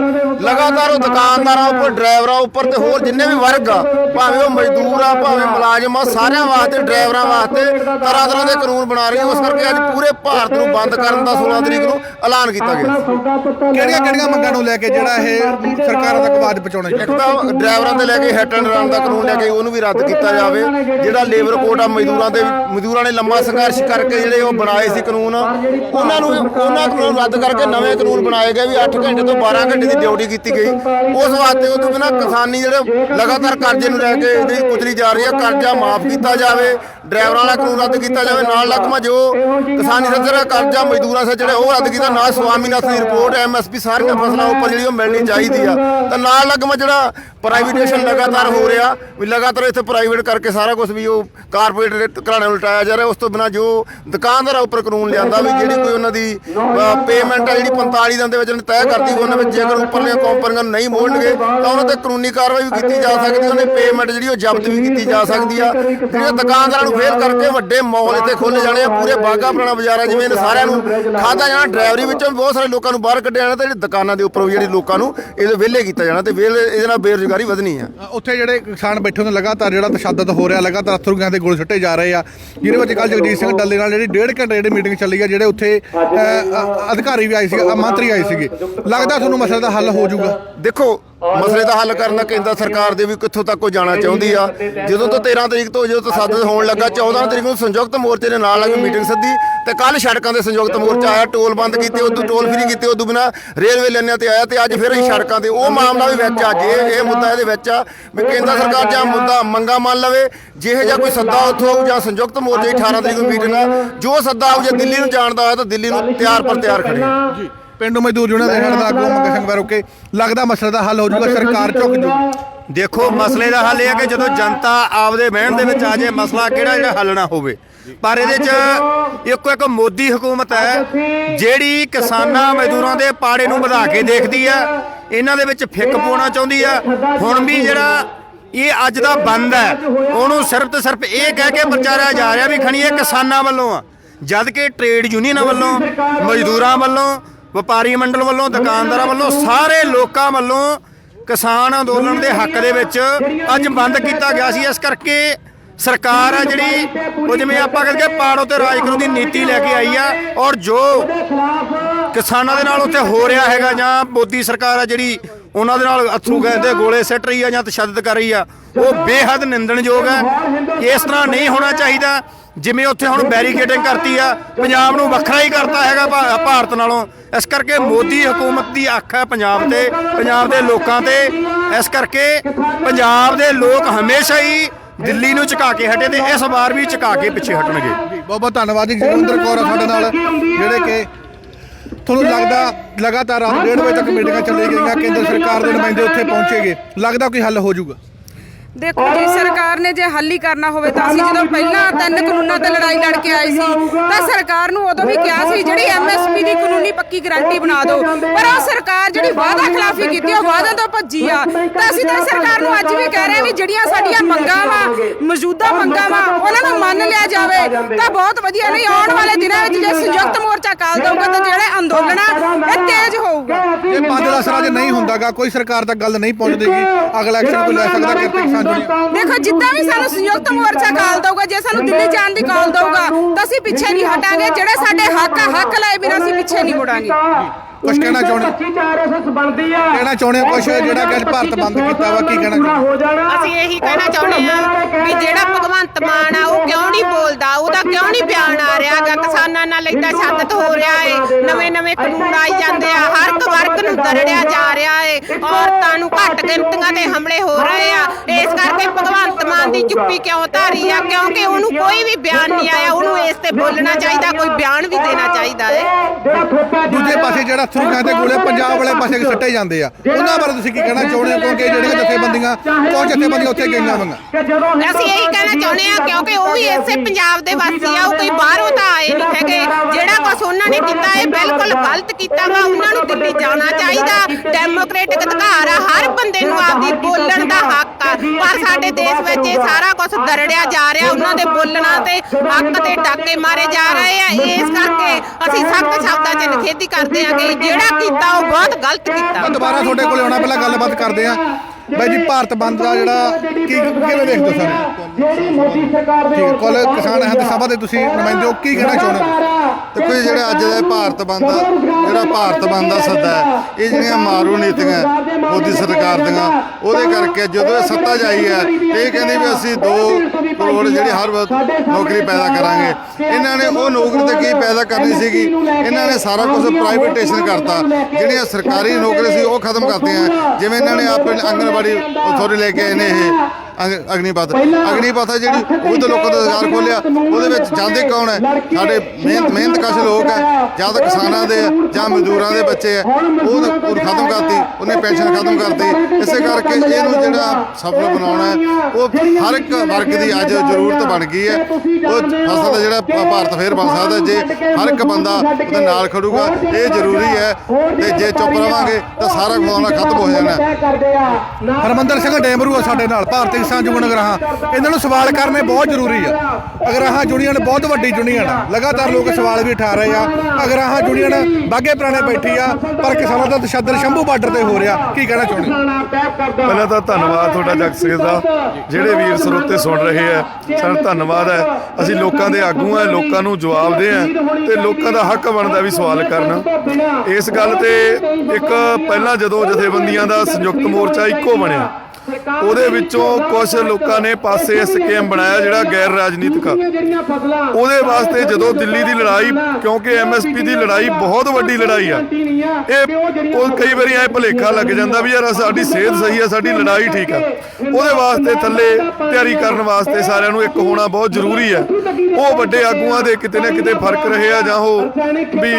ਲਗਾਤਾਰ ਉਹ ਦੁਕਾਨਦਾਰਾਂ ਉੱਪਰ ਡਰਾਈਵਰਾਂ ਉੱਪਰ ਤੇ ਹੋਰ ਜਿੰਨੇ ਵੀ ਵਰਗ ਆ ਭਾਵੇਂ ਉਹ ਮਜ਼ਦੂਰ ਆ ਭਾਵੇਂ ਮੁਲਾਜ਼ਮ ਆ ਸਾਰਿਆਂ ਵਾਸਤੇ ਡਰਾਈਵਰਾਂ ਵਾਸਤੇ ਤਰ੍ਹਾਂ ਤਰ੍ਹਾਂ ਦੇ ਕਾਨੂੰਨ ਬਣਾ ਰਹੀ ਹੈ। ਉਸ ਕਰਕੇ ਅੱਜ ਪੂਰੇ ਭਾਰਤ ਨੂੰ ਬੰਦ ਕਰਨ ਦਾ 16 ਤਰੀਕ ਨੂੰ ਐਲਾਨ ਕੀਤਾ ਗਿਆ। ਸੌਦਾ ਪੱਤਾ ਕਿਹੜੀਆਂ ਕਿਹੜੀਆਂ ਮੰਗਾਂ ਨੂੰ ਲੈ ਕੇ ਜਿਹੜਾ ਇਹ ਸਰਕਾਰਾਂ ਤੱਕ ਆਵਾਜ਼ ਪਹੁੰਚਾਉਣਾ ਇੱਕ ਤਾਂ ਡਰਾਈਵਰਾਂ ਦੇ ਲੈ ਕੇ ਹਿੱਟ ਐਂਡ ਰਨ ਦਾ ਕਾਨੂੰਨ ਲੈ ਕੇ ਉਹਨੂੰ ਵੀ ਰੱਦ ਕੀਤਾ ਜਾਵੇ। ਜਿਹੜਾ ਲੇਬਰ ਕੋਡ ਆ ਮਜ਼ਦੂਰਾਂ ਦੇ ਮਜ਼ਦੂਰਾਂ ਨੇ ਲੰਮਾ ਸੰਘਰਸ਼ ਕਰਕੇ ਜਿਹੜੇ ਉਹ ਬਣਾਏ ਸੀ ਕਾਨੂੰਨ ਉਹਨਾਂ ਨੂੰ ਉਹਨਾਂ ਕਾਨੂੰਨ ਰੱਦ ਕਰਕੇ ਨਵੇਂ ਕਾਨੂੰਨ ਬਣਾਏ ਗਏ ਵੀ 8 ਘੰਟੇ ਤੋਂ 12 ਘੰਟੇ ਦੀ ਡਿਊਟੀ ਕੀਤੀ ਗਈ। ਉਸ ਵਾਸਤੇ ਉਹ ਤੋਂ ਬਿਨਾਂ ਕਿਸਾਨੀ ਜਿਹੜੇ ਲਗਾਤਾਰ ਕਰਜ਼ੇ ਨੂੰ ਲੈ ਕੇ ਜਿਹੜੀ ਕੁਚਲੀ ਜਾ ਰਹੀ ਹੈ ਕਰਜ਼ਾ ਮਾਫ ਕੀਤਾ ਜਾਵੇ ਡਰਾਈਵਰਾਂ ਵਾਲਾ ਕਾਨੂੰਨ ਰੱਦ ਕੀਤਾ ਜਾਵੇ ਨਾਲ ਲੱਗਮਾ ਜੋ ਕਿਸਾਨੀ ਸੱਜਰਾ ਕਰਜ਼ਾ ਮਜ਼ਦੂਰਾਂ ਸੇ ਜਿਹੜੇ ਉਹ ਰੱਦ ਕੀਤਾ ਨਾਲ ਸਵਾਮੀਨਾਥਨ ਦੀ ਰਿਪੋਰਟ ਐਮਐਸਪੀ ਸਾਰੀਆਂ ਫਸਲਾਂ ਉੱਪਰ ਜਿਹੜੀ ਉਹ ਮਿਲਣੀ ਚਾਹੀਦੀ ਆ। ਤਾਂ ਨਾਲ ਲੱਗਮਾ ਜਿਹੜਾ ਪ੍ਰਾਈਵੇਟੇਸ਼ਨ ਲਗਾਤਾਰ ਹੋ ਰਿਹਾ ਵੀ ਲਗਾਤਾਰ ਇੱਥੇ ਪ੍ਰਾਈਵੇਟ ਕਰਕੇ ਸਾਰਾ ਕੁਝ ਵੀ ਉਹ ਕਾਰਪੋਰੇਟ ਘਰਾਣੇ ਨੂੰ ਲਟਾਇਆ ਜਾ ਰਿਹਾ ਉਸ ਤੋਂ ਬਿਨਾ ਜੋ ਦੁਕਾਨਦਾਰਾਂ ਉੱਪਰ ਕਾਨੂੰਨ ਲਿਆਂਦਾ ਵੀ ਜਿਹੜੀ ਕੋਈ ਉਹਨਾਂ ਦੀ ਪੇਮੈਂਟ ਆ ਜਿਹੜੀ 45 ਦਿਨ ਦੇ ਵਿੱਚ ਉਹਨੇ ਤੈਅ ਕਰਤੀ ਉਹਨਾਂ ਵਿੱਚ ਜੇਕਰ ਉੱਪਰਲੀਆਂ ਕੰਪਨੀਆਂ ਨੂੰ ਨਹੀਂ ਮੋੜਨਗੇ ਤਾਂ ਉਹਨਾਂ ਤੇ ਕਾਨੂੰਨੀ ਕਾਰਵਾਈ ਵੀ ਕੀਤੀ ਜਾ ਸਕਦੀ ਉਹਨੇ ਪੇਮੈਂਟ ਜਿਹੜੀ ਉਹ ਜ਼ਬਤ ਵੀ ਕੀਤੀ ਜਾ ਸਕਦੀ ਆ। ਜਿਹੜੀਆਂ ਦੁਕਾਨਦਾਰਾਂ ਨੂੰ ਫੇਲ ਕਰਕੇ ਵੱਡੇ ਮਾਲ ਇੱਥੇ ਖੁੱਲ ਜਾਣੇ ਆ ਪੂਰੇ ਬਾਗਾ ਪੁਰਾਣਾ ਬਾਜ਼ਾਰਾਂ ਜਿਵੇਂ ਸਾਰਿਆਂ ਨੂੰ ਖਾਦਾ ਜਾਣਾ ਡਰਾਈਵਰੀ ਵਿੱਚੋਂ ਬਹੁਤ ਸਾਰੇ ਲੋਕਾਂ ਨੂੰ ਬਾਹਰ ਕੱਢਿਆ ਜਾਣਾ ਤੇ ਜਿਹੜੀ ਦੁਕਾਨਾਂ ਦੇ ਉੱਪਰ ਵੀ ਜਿਹੜੇ ਲੋਕਾਂ ਨੂੰ ਇਹਦੇ ਵਿਹਲੇ ਕੀਤਾ ਜਾਣਾ ਤੇ ਵਿਹਲੇ ਇਹਦੇ ਨਾਲ ਬੇਰੁਜ਼ਗਾਰੀ ਵਧਣੀ ਆ। ਉੱਥੇ ਜਿਹੜੇ ਕਿਸਾਨ ਬੈਠੇ ਹੁੰਦੇ ਲਗਾਤਾਰ ਜਿਹੜਾ ਤਸ਼ੱਦਦ ਹੋ ਰਿਹਾ ਲਗਾਤਾਰ ਅਥਰੂ ਗੈਂ ਦੇ ਗੋਲੇ ਛੱਟੇ ਜਾ ਰਹੇ ਆ। ਜਿਹਦੇ ਵਿੱਚ ਕੱਲ ਜਗਜੀਤ ਸਿੰਘ ਡੱਲੇ ਨਾਲ ਜਿਹੜੀ ਡੇਢ ਘੰਟੇ ਜਿਹੜੀ ਮੀਟਿੰਗ ਚੱਲੀ ਆ ਜਿਹੜੇ ਉੱਥੇ ਅਧਿਕਾਰੀ ਵੀ ਆਏ ਸੀ ਮੰਤਰੀ ਆਏ ਸੀਗੇ। ਲੱਗਦਾ ਤੁਹਾਨੂੰ ਮਸਲੇ ਦਾ ਹੱਲ ਹੋ ਜਾਊਗਾ। ਦੇਖੋ ਮਸਲੇ ਦਾ ਹੱਲ ਕਰਨ ਦਾ ਕੇਂਦਰ ਸਰਕਾਰ ਦੇ ਵੀ ਕਿੱਥੋਂ ਤੱਕ ਉਹ ਜਾਣਾ ਚਾਹੁੰਦੀ ਆ। ਜਦੋਂ ਤੋਂ 13 ਤਰੀਕ ਤੋਂ ਜਦੋਂ ਤਸੱਦਦ ਹੋਣ ਲੱਗਾ 14 ਤਰੀਕ ਨੂੰ ਸੰਯੁਕਤ ਮੋਰਚੇ ਨੇ ਨਾਲ ਲੱਗ ਮੀਟਿੰਗ ਸੱਦੀ ਤੇ ਕੱਲ ਸੜਕਾਂ ਦੇ ਸੰਯੁਕਤ ਮੋਰਚਾ ਆਇਆ ਟੋਲ ਬੰਦ ਕੀਤੇ ਉਦੋਂ ਟੋਲ ਫ੍ਰੀ ਕੀਤੇ ਉਦੋਂ ਬਿਨਾ ਰੇਲਵੇ ਲਾਈਨਾਂ ਤੇ ਆਇਆ ਤੇ ਅੱਜ ਫਿਰ ਅਸੀਂ ਸੜਕਾਂ ਤੇ ਉਹ ਮਾਮਲਾ ਵੀ ਵਿੱਚ ਆ ਜੇ ਇਹ ਮੁੱਦਾ ਇਹਦੇ ਵਿੱਚ ਆ ਵੀ ਕੇਂਦਰ ਸਰਕਾਰ ਜਾਂ ਮੁੱਦਾ ਮੰਗਾ ਮੰਨ ਲਵੇ ਜਿਹੇ ਜਾਂ ਕੋਈ ਸੱਦਾ ਉੱਥੋਂ ਆਊ ਜਾਂ ਸੰਯੁਕਤ ਮੋਰਚੇ ਦੀ 18 ਤਰੀਕ ਨੂੰ ਮੀਟਿੰਗ ਆ ਜੋ ਸੱਦਾ ਆਊ ਜੇ ਦਿੱਲੀ ਨੂੰ ਜਾਣਦਾ ਹੋਇਆ ਤਾਂ ਦਿੱਲੀ ਨੂੰ ਤਿਆਰ ਪਰ ਤਿਆਰ ਖੜੇ। ਜੀ। ਪਿੰਡੂ ਮਜ਼ਦੂਰ ਯੂਨੀਅਨ ਦੇ ਹੈਡ ਦਾ ਆਗੂ ਮੰਗਾ ਸਿੰਘ ਵੈਰੋਕੇ ਲੱਗਦਾ ਮਸਲੇ ਦਾ ਹੱਲ ਹੋ ਜਾਊਗਾ ਸਰਕਾਰ ਝੁਕ ਜੂਗੀ ਦੇਖੋ ਮਸਲੇ ਦਾ ਹੱਲ ਇਹ ਹੈ ਕਿ ਜਦੋਂ ਜਨਤਾ ਆਪਦੇ ਬਹਿਣ ਦੇ ਵਿੱਚ ਆ ਜੇ ਮਸਲਾ ਕਿਹੜਾ ਜਿਹੜਾ ਹੱਲ ਨਾ ਹੋਵੇ। ਪਰ ਇਹਦੇ 'ਚ ਇੱਕੋ ਇੱਕ ਮੋਦੀ ਹਕੂਮਤ ਹੈ ਜਿਹੜੀ ਕਿਸਾਨਾਂ ਮਜ਼ਦੂਰਾਂ ਦੇ ਪਾੜੇ ਨੂੰ ਵਧਾ ਕੇ ਦੇਖਦੀ ਆ ਇਹਨਾਂ ਦੇ ਵਿੱਚ ਫਿੱਕ ਪਾਉਣਾ ਚਾਹੁੰਦੀ ਆ। ਹੁਣ ਵੀ ਜਿਹੜਾ ਇਹ ਅੱਜ ਦਾ ਬੰਦ ਹੈ ਉਹਨੂੰ ਸਿਰਫ ਤੇ ਸਿਰਫ ਇਹ ਕਹਿ ਕੇ ਪ੍ਰਚਾਰਿਆ ਜਾ ਰਿਹਾ ਵੀ ਖਣੀ ਇਹ ਕਿਸਾਨਾਂ ਵੱਲੋਂ ਆ। ਜਦ ਕਿ ਟ੍ਰੇਡ ਯੂਨੀਅਨਾਂ ਵੱਲੋਂ ਮਜ਼ਦੂਰਾਂ ਵੱਲੋਂ ਵਪਾਰੀ ਮੰਡਲ ਵੱਲੋਂ, ਦੁਕਾਨਦਾਰਾਂ ਵੱਲੋਂ, ਸਾਰੇ ਲੋਕਾਂ ਵੱਲੋਂ ਕਿਸਾਨ ਅੰਦੋਲਨ ਦੇ ਹੱਕ ਦੇ ਵਿੱਚ ਅੱਜ ਬੰਦ ਕੀਤਾ ਗਿਆ ਸੀ। ਇਸ ਕਰਕੇ ਸਰਕਾਰ ਆ ਜਿਹੜੀ, ਉਹ ਜਿਵੇਂ ਆਪਾਂ ਕਹਿੰਦੇ ਪਾੜੋ ਤੇ ਰਾਜ ਕਰੋ ਦੀ ਨੀਤੀ ਲੈ ਕੇ ਆਈ ਆ ਔਰ ਜੋ ਕਿਸਾਨਾਂ ਦੇ ਨਾਲ ਉੱਥੇ ਹੋ ਰਿਹਾ ਹੈਗਾ ਜਾਂ ਮੋਦੀ ਸਰਕਾਰ ਆ ਜਿਹੜੀ ਉਹਨਾਂ ਦੇ ਨਾਲ ਅਥਰੂ ਗੈਸ ਗੋਲੇ ਸਿੱਟ ਰਹੀ ਆ ਜਾਂ ਤਸ਼ੱਦਦ ਕਰ ਰਹੀ ਆ, ਉਹ ਬੇਹੱਦ ਨਿੰਦਣਯੋਗ ਹੈ। ਇਸ ਤਰ੍ਹਾਂ ਨਹੀਂ ਹੋਣਾ ਚਾਹੀਦਾ, ਜਿਵੇਂ ਉੱਥੇ ਹੁਣ ਬੈਰੀਕੇਡਿੰਗ ਕਰਤੀ ਆ, ਪੰਜਾਬ ਨੂੰ ਵੱਖਰਾ ਹੀ ਕਰਤਾ ਹੈਗਾ ਭਾ- ਭਾਰਤ ਨਾਲੋਂ। ਇਸ ਕਰਕੇ ਮੋਦੀ ਹਕੂਮਤ ਦੀ ਅੱਖ ਹੈ ਪੰਜਾਬ ਤੇ, ਪੰਜਾਬ ਦੇ ਲੋਕਾਂ ਤੇ। ਇਸ ਕਰਕੇ ਪੰਜਾਬ ਦੇ ਲੋਕ ਹਮੇਸ਼ਾ ਹੀ ਦਿੱਲੀ ਨੂੰ ਝੁਕਾ ਕੇ ਹਟੇ ਤੇ ਇਸ ਵਾਰ ਵੀ ਝੁਕਾ ਕੇ ਪਿੱਛੇ ਹਟਣਗੇ। ਬਹੁਤ ਬਹੁਤ ਧੰਨਵਾਦ ਜੀ ਜਗਵਿੰਦਰ ਕੌਰ ਸਾਡੇ ਨਾਲ, ਜਿਹੜੇ ਕਿ ਤੁਹਾਨੂੰ ਲੱਗਦਾ ਲਗਾਤਾਰ ਰਾਤ 1:30 ਵਜੇ ਤੱਕ ਮੀਟਿੰਗਾਂ ਚੱਲੀ ਗਈਆਂ ਕੇਂਦਰ ਸਰਕਾਰ ਦੇ ਨੁਮਾਇੰਦੇ ਉੱਥੇ ਪਹੁੰਚੇਗੇ? ਲੱਗਦਾ ਕੋਈ ਹੱਲ ਹੋ ਜਾਊਗਾ? ਦੇਖੋ ਜੀ ਸਰਕਾਰ ਨੇ ਜੇ ਹੱਲ ਹੀ ਕਰਨਾ ਹੋਵੇ ਤਾਂ ਅਸੀਂ ਜਦੋਂ ਪਹਿਲਾਂ ਤਿੰਨ ਕਾਨੂੰਨਾਂ ਤੇ ਲੜਾਈ ਲੜ ਕੇ ਆਏ ਸੀ ਤਾਂ ਸਰਕਾਰ ਨੂੰ ਉਦੋਂ ਵੀ ਕਿਹਾ ਸੀ ਜਿਹੜੀ ਐਮਐਸਪੀ ਦੀ ਕਾਨੂੰਨੀ ਪੱਕੀ ਗਾਰੰਟੀ ਬਣਾ ਦਿਓ ਪਰ ਉਹ ਸਰਕਾਰ ਜਿਹੜੀ ਵਾਅਦਾ ਖਿਲਾਫੀ ਕੀਤੀ ਉਹ ਵਾਅਦਾ ਤੋਂ ਭੱਜੀ ਆ। ਤਾਂ ਅਸੀਂ ਤਾਂ ਸਰਕਾਰ ਨੂੰ ਅੱਜ ਵੀ ਕਹਿ ਰਹੇ ਹਾਂ ਵੀ ਜਿਹੜੀਆਂ ਸਾਡੀਆਂ ਮੰਗਾਂ ਵਾ ਮੌਜੂਦਾ ਮੰਗਾਂ ਵਾ ਉਹਨਾਂ ਨੂੰ ਮੰਨ ਲਿਆ ਜਾਵੇ ਤਾਂ ਬਹੁਤ ਵਧੀਆ। ਨਹੀਂ ਆਉਣ ਵਾਲੇ ਦਿਨਾਂ ਵਿੱਚ ਜੇ ਸੰਯੁਕਤ ਕਾਲ ਦਊਗਾ ਤਾਂ ਜਿਹੜੇ ਅੰਦੋਲਨ ਆ ਇਹ ਤੇਜ਼ ਹੋਊਗਾ। ਇਹ ਪੰਜ ਦਾ ਸਰਾਜ ਨਹੀਂ ਹੁੰਦਾਗਾ ਕੋਈ ਸਰਕਾਰ ਤੱਕ ਗੱਲ ਨਹੀਂ ਪਹੁੰਚਦੀਗੀ ਅਗਲਾ ਐਕਸ਼ਨ ਕੋਈ ਲੈ ਸਕਦਾ ਕਿਰਤੀ ਕਿਸਾਨ ਯੂਨੀਅਨ ਦੇਖੋ ਜਿੱਦਾਂ ਵੀ ਸਾਨੂੰ ਸੰਯੁਕਤ ਮੋਰਚਾ ਕਾਲ ਦਊਗਾ ਜੇ ਸਾਨੂੰ ਦਿੱਲੀ ਜਾਣ ਦੀ ਕਾਲ ਦਊਗਾ ਤਾਂ ਅਸੀਂ ਪਿੱਛੇ ਨਹੀਂ ਹਟਾਂਗੇ ਜਿਹੜੇ ਸਾਡੇ ਹੱਕ ਆ, ਹੱਕ ਲਏ ਬਿਨਾਂ ਅਸੀਂ ਪਿੱਛੇ ਨਹੀਂ ਮੁੜਾਂਗੇ। ਕੁਛ ਕਹਿਣਾ ਚਾਹੁੰਦੇ ਹੋ? 25 ਆਰਐਸਐਸ ਬਣਦੀ ਆ। ਕਹਿਣਾ ਚਾਹੁੰਦੇ ਹੋ ਕੁਛ ਜਿਹੜਾ ਕਿ ਭਾਰਤ ਬੰਦ ਕੀਤਾ ਵਾ ਕੀ ਕਹਿਣਾ ਅਸੀਂ ਇਹੀ ਕਹਿਣਾ ਚਾਹੁੰਦੇ ਆ ਵੀ ਜਿਹੜਾ ਭਗਵੰਤ ਮਾਨ ਆ ਉਹ ਕਿਉਂ ਨਹੀਂ ਬੋਲਦਾ? ਉਹਦਾ ਕਿਉਂ ਨਹੀਂ ਬਿਆਨ ਆ ਰਿਹਾ? ਗਾ ਕਿਸਾਨਾਂ ਨਾਲ ਇੰਨਾ ਸ਼ਾਂਤ ਹੋ ਰਿਹਾ ਏ ਨਵੇਂ ਨਵੇਂ ਕਾਨੂੰਨ ਆਈ ਜਾਂਦੇ ਆ ਹਰ ਇੱਕ ਵਰਗ ਨੂੰ ਦਰੜਿਆ ਜਾ ਰਿਹਾ ਏ ਔਰਤਾਂ ਨੂੰ ਘੱਟ ਗਿਣਤੀਆਂ ਤੇ ਹਮਲੇ ਹੋ ਰਹੇ ਆ। ਇਸ ਕਰਕੇ ਭਗਵੰਤ ਮਾਨ ਦੀ ਚੁੱਪੀ ਕਿਉਂ ਧਾਰੀ ਆ? ਕਿਉਂਕਿ ਉਹਨੂੰ ਕੋਈ ਵੀ ਬਿਆਨ ਨਹੀਂ ਆਇਆ ਉਹਨੂੰ ਇਸ ਤੇ ਬੋਲਣਾ ਚਾਹੀਦਾ ਕੋਈ ਬਿਆਨ ਵੀ ਦੇਣਾ ਚਾਹੀਦਾ ਏ। ਜਿਹੜਾ ਥੋਪਾ ਦੂਜੇ ਪਾਸੇ ਜਿਹੜਾ ਥਰੂਕਾਂ ਦੇ ਗੋਲੇ ਪੰਜਾਬ ਵਾਲੇ ਪਾਸੇ ਸੱਟੇ ਜਾਂਦੇ ਆ। ਉਹਨਾਂ ਬਾਰੇ ਤੁਸੀਂ ਕੀ ਕਹਿਣਾ ਚਾਹੁੰਦੇ ਹੋ? ਕਿਉਂਕਿ ਜਿਹੜੀਆਂ ਜਥੇਬੰਦੀਆਂ ਕੁਝ ਜਥੇਬੰਦੀਆਂ ਉੱਥੇ ਗਈਆਂ ਵੰਗਾ ਅਸੀਂ ਇਹੀ ਕਹਿਣਾ ਚਾਹੁੰਦੇ ਆ ਕਿਉਂਕਿ ਉਹ ਵੀ ਇਸੇ ਪੰਜਾਬ ਦੇ ਵਾਸੀ ਆ ਉਹ ਕੋਈ ਬਾਹਰੋਂ ਤਾਂ ਆਏ ਨਹੀਂ ਹੈਗੇ। ਜਿਹੜਾ ਕੁਝ ਉਹਨਾਂ ਨੇ ਕੀਤਾ ਇਹ ਬਿਲਕੁਲ ਗਲਤ ਕੀਤਾ ਵਾ। ਉਹਨਾਂ ਨੂੰ ਦਿੱਲੀ ਜਾਣਾ ਚਾਹੀਦਾ। ਡੈਮੋਕ੍ਰੈਟਿਕ ਅਧਿਕਾਰ ਆ ਹਰ ਬੰਦੇ ਨੂੰ ਆਪਦੀ ਬੋਲਣ ਦਾ ਹੱਕ ਆ। ਪਰ ਸਾਡੇ ਦੇਸ਼ ਵਿੱਚ ਇਹ ਸਾਰਾ ਕੁਝ ਦਰੜਿਆ ਜਾ ਰਿਹਾ। ਉਹਨਾਂ ਦੇ ਬੋਲਣਾ ਤੇ ਹੱਕ ਤੇ ਡਾਕੇ ਮਾਰੇ ਜਾ ਰਹੇ ਆ। ਇਸ ਕਰਕੇ ਅਸੀਂ ਸਖਤ ਸ਼ਬਦਾਂ 'ਚ ਨਿਖੇਧੀ ਕਰਦੇ ਆ ਕਿ ਜਿਹੜਾ ਕੀਤਾ ਉਹ ਬਹੁਤ ਗਲਤ ਕੀਤਾ। ਮੈਂ ਦੁਬਾਰਾ ਤੁਹਾਡੇ ਕੋਲ ਆਉਣਾ, ਪਹਿਲਾਂ ਗੱਲਬਾਤ ਕਰਦੇ ਆ ਬਾਈ ਜੀ ਭਾਰਤ ਬੰਦ ਦਾ ਜਿਹੜਾ ਕੀ ਕਿਵੇਂ ਦੇਖਦੇ ਹੋ ਸਾਰੇ? ਜਿਹੜੀ ਮੋਦੀ ਸਰਕਾਰ ਦੇ ਕੋਲ ਕਿਸਾਨ ਹਿੰਦ ਸਭਾ ਦੇ ਤੁਸੀਂ ਨੁਮਾਇੰਦੇ ਹੋ ਕੀ ਕਹਿਣਾ ਚਾਹੁੰਦੇ ਹੋ? ਦੇਖੋ ਜੀ ਜਿਹੜਾ ਅੱਜ ਦਾ ਭਾਰਤ ਬੰਦ ਦਾ ਜਿਹੜਾ ਭਾਰਤ ਬੰਦ ਦਾ ਸੱਦਾ ਹੈ ਇਹ ਜਿਹੜੀਆਂ ਮਾਰੂ ਨੀਤੀਆਂ ਮੋਦੀ ਸਰਕਾਰ ਦੀਆਂ ਉਹਦੇ ਕਰਕੇ ਜਦੋਂ ਇਹ ਸੱਤਾ ਆਈ ਹੈ ਤੇ ਇਹ ਕਹਿੰਦੇ ਵੀ ਅਸੀਂ 2 ਕਰੋੜ ਜਿਹੜੀ ਹਰ ਨੌਕਰੀ ਪੈਦਾ ਕਰਾਂਗੇ। ਇਹਨਾਂ ਨੇ ਉਹ ਨੌਕਰੀ ਤੇ ਕੀ ਪੈਦਾ ਕਰਨੀ ਸੀਗੀ? ਇਹਨਾਂ ਨੇ ਸਾਰਾ ਕੁਝ ਪ੍ਰਾਈਵੇਟੇਸ਼ਨ ਕਰਤਾ। ਜਿਹੜੀਆਂ ਸਰਕਾਰੀ ਨੌਕਰੀ ਸੀ ਉਹ ਖਤਮ ਕਰਤੀਆਂ। ਜਿਵੇਂ ਇਹਨਾਂ ਨੇ ਆਪਣੇ ਆਂਗਣਵਾੜੀ ਅਥਾਰਟੀ ਲੈ ਕੇ ਆਏ ਨੇ ਇਹ ਅਗ- ਅਗਨੀਪਥ। ਅਗਨੀਪਥ ਹੈ ਜਿਹੜੀ ਉਹ ਤਾਂ ਲੋਕਾਂ ਦਾ ਰੁਜ਼ਗਾਰ ਖੋਲਿਆ ਉਹਦੇ ਵਿੱਚ ਜਾਂਦੇ ਕੌਣ ਹੈ? ਸਾਡੇ ਮਿਹਨਤ ਮਿਹਨਤਕਸ਼ ਲੋਕ ਹੈ ਜਾਂ ਤਾਂ ਕਿਸਾਨਾਂ ਦੇ ਆ, ਜਾਂ ਮਜ਼ਦੂਰਾਂ ਦੇ ਬੱਚੇ ਹੈ। ਉਹ ਤਾਂ ਉਹ ਖਤਮ ਕਰਤੀ ਉਹਨੇ ਪੈਨਸ਼ਨ ਖਤਮ ਕਰਤੀ। ਇਸੇ ਕਰਕੇ ਇਹਨੂੰ ਜਿਹੜਾ ਸਫਲ ਬਣਾਉਣਾ ਹੈ ਉਹ ਹਰ ਇੱਕ ਵਰਗ ਦੀ ਅੱਜ ਜ਼ਰੂਰਤ ਬਣ ਗਈ ਹੈ। ਉਹ ਫਸਲ ਦਾ ਜਿਹੜਾ ਭਾਰਤ ਫੇਰ ਬਣ ਸਕਦਾ ਜੇ ਹਰ ਇੱਕ ਬੰਦਾ ਉਹਦੇ ਨਾਲ ਖੜੂਗਾ ਇਹ ਜ਼ਰੂਰੀ ਹੈ। ਤੇ ਜੇ ਚੁੱਪ ਰਵਾਂਗੇ ਤਾਂ ਸਾਰਾ ਖਵਾਉਣਾ ਖਤਮ ਹੋ ਜਾਣਾ। ਹਰਮੰਦਰ ਸਿੰਘ ਡੇਮਰੂ ਆ ਸਾਡੇ ਨਾਲ, ਭਾਰਤੀ ਕਿਸਾਨ ਯੂਨੀਅਨ ਅਗਰਾਹਾਂ। ਇਹਨਾਂ ਨੂੰ ਸਵਾਲ ਕਰਨੇ ਬਹੁਤ ਜ਼ਰੂਰੀ ਆ। ਅਗਰਾਹਾਂ ਯੂਨੀਅਨ ਬਹੁਤ ਵੱਡੀ ਯੂਨੀਅਨ ਆ। ਲਗਾਤਾਰ ਲੋਕ ਸਵਾਲ ਵੀ ਉਠਾ ਰਹੇ ਆ। ਅਗਰਾਹਾਂ ਯੂਨੀਅਨ ਬਾਗੇ ਪੁਰਾਣੇ ਬੈਠੀ ਆ, ਪਰ ਕਿਸਾਨਾਂ ਦਾ ਤਸ਼ੱਦਦ ਸ਼ੰਭੂ ਬਾਰਡਰ ਤੇ ਹੋ ਰਿਹਾ। ਕੀ ਕਹਿਣਾ ਚਾਹੁੰਦੇ ਪਹਿਲਾਂ ਤਾਂ ਧੰਨਵਾਦ ਤੁਹਾਡਾ ਜਗਤ ਸਿੰਘ ਦਾ। ਜਿਹੜੇ ਵੀਰ ਸਰੋਤੇ ਸੁਣ ਰਹੇ ਆ ਸਾਨੂੰ ਧੰਨਵਾਦ ਹੈ। ਅਸੀਂ ਲੋਕਾਂ ਦੇ ਆਗੂ ਆ ਲੋਕਾਂ ਨੂੰ ਜਵਾਬ ਦੇ ਆ ਤੇ ਲੋਕਾਂ ਦਾ ਹੱਕ ਬਣਦਾ ਵੀ ਸਵਾਲ ਕਰਨ। ਇਸ ਗੱਲ ਤੇ ਇੱਕ ਪਹਿਲਾਂ ਜਦੋਂ ਜਥੇਬੰਦੀਆਂ ਦਾ ਸੰਯੁਕਤ ਮੋਰਚਾ ਇੱਕੋ ਬਣਿਆ। ਉਹਦੇ ਵਿੱਚੋਂ ਕੁਝ ਲੋਕਾਂ ਨੇ ਪਾਸੇ ਸਕੀਮ ਬਣਾਇਆ ਜਿਹੜਾ ਗੈਰ ਰਾਜਨੀਤਿਕ ਉਹਦੇ ਵਾਸਤੇ ਜਦੋਂ ਦਿੱਲੀ ਦੀ ਲੜਾਈ, ਕਿਉਂਕਿ ਐਮਐਸਪੀ ਦੀ ਲੜਾਈ ਬਹੁਤ ਵੱਡੀ ਲੜਾਈ ਆ। ਇਹ ਉਹ ਕਈ ਵਾਰੀ ਐ ਭੁਲੇਖਾ ਲੱਗ ਜਾਂਦਾ ਵੀ ਯਾਰ ਸਾਡੀ ਸਿਹਤ ਸਹੀ ਆ, ਸਾਡੀ ਲੜਾਈ ਠੀਕ ਆ। ਉਹਦੇ ਵਾਸਤੇ ਥੱਲੇ ਤਿਆਰੀ ਕਰਨ ਵਾਸਤੇ ਸਾਰਿਆਂ ਨੂੰ ਇੱਕ ਹੋਣਾ ਬਹੁਤ ਜ਼ਰੂਰੀ ਆ। ਉਹ ਵੱਡੇ ਆਗੂਆਂ ਦੇ ਕਿਤੇ ਨਾ ਕਿਤੇ ਫ਼ਰਕ ਰਹੇ ਆ ਜਾਂ ਉਹ ਵੀ,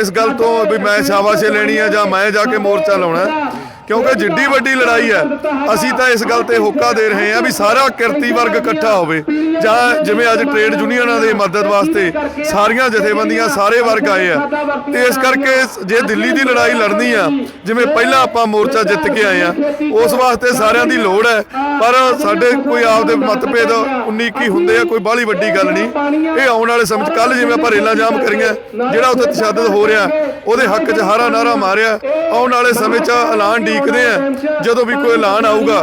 ਇਸ ਗੱਲ ਤੋਂ ਵੀ ਮੈਂ ਸ਼ਾਬਾਸ਼ੇ ਲੈਣੀ ਆ ਜਾਂ ਮੈਂ ਜਾ ਕੇ ਮੋਰਚਾ ਲਾਉਣਾ। ਕਿਉਂਕਿ ਜਿੱਡੀ ਵੱਡੀ ਲੜਾਈ ਹੈ ਅਸੀਂ ਤਾਂ ਇਸ ਗੱਲ ਤੇ ਹੋਕਾ ਦੇ ਰਹੇ ਹਾਂ ਵੀ ਸਾਰਾ ਕਿਰਤੀ ਵਰਗ ਇਕੱਠਾ ਹੋਵੇ। ਜਾਂ ਜਿਵੇਂ ਅੱਜ ਟ੍ਰੇਡ ਯੂਨੀਅਨਾਂ ਦੀ ਮਦਦ ਵਾਸਤੇ ਸਾਰੀਆਂ ਜਥੇਬੰਦੀਆਂ ਸਾਰੇ ਵਰਗ ਆਏ ਆ। ਤੇ ਇਸ ਕਰਕੇ ਜੇ ਦਿੱਲੀ ਦੀ ਲੜਾਈ ਲੜਨੀ ਆ ਜਿਵੇਂ ਪਹਿਲਾਂ ਆਪਾਂ ਮੋਰਚਾ ਜਿੱਤ ਕੇ ਆਏ ਆ ਉਸ ਵਾਸਤੇ ਸਾਰਿਆਂ ਦੀ ਲੋੜ ਹੈ। ਪਰ ਸਾਡੇ ਕੋਈ ਆਪਦੇ ਮਤਭੇਦ 19 ਕੀ ਹੁੰਦੇ ਆ ਕੋਈ ਬਾਹਲੀ ਵੱਡੀ ਗੱਲ ਨਹੀਂ। ਇਹ ਆਉਣ ਵਾਲੇ ਸਮੇਂ 'ਚ ਕੱਲ ਜਿਵੇਂ ਆਪਾਂ ਰੇਲਾਂ ਜਾਮ ਕਰੀਆਂ ਜਿਹੜਾ ਉੱਥੇ ਤਸ਼ੱਦਦ ਹੋ ਰਿਹਾ ਉਹਦੇ ਹੱਕ 'ਚ ਹਾਰਾ ਨਾਰਾ ਮਾਰਿਆ ਆਉਣ ਵਾਲੇ ਸਮੇਂ 'ਚ ਐਲਾਨ ਡੀਕਦੇ ਆ ਜਦੋਂ ਵੀ ਕੋਈ ਐਲਾਨ ਆਊਗਾ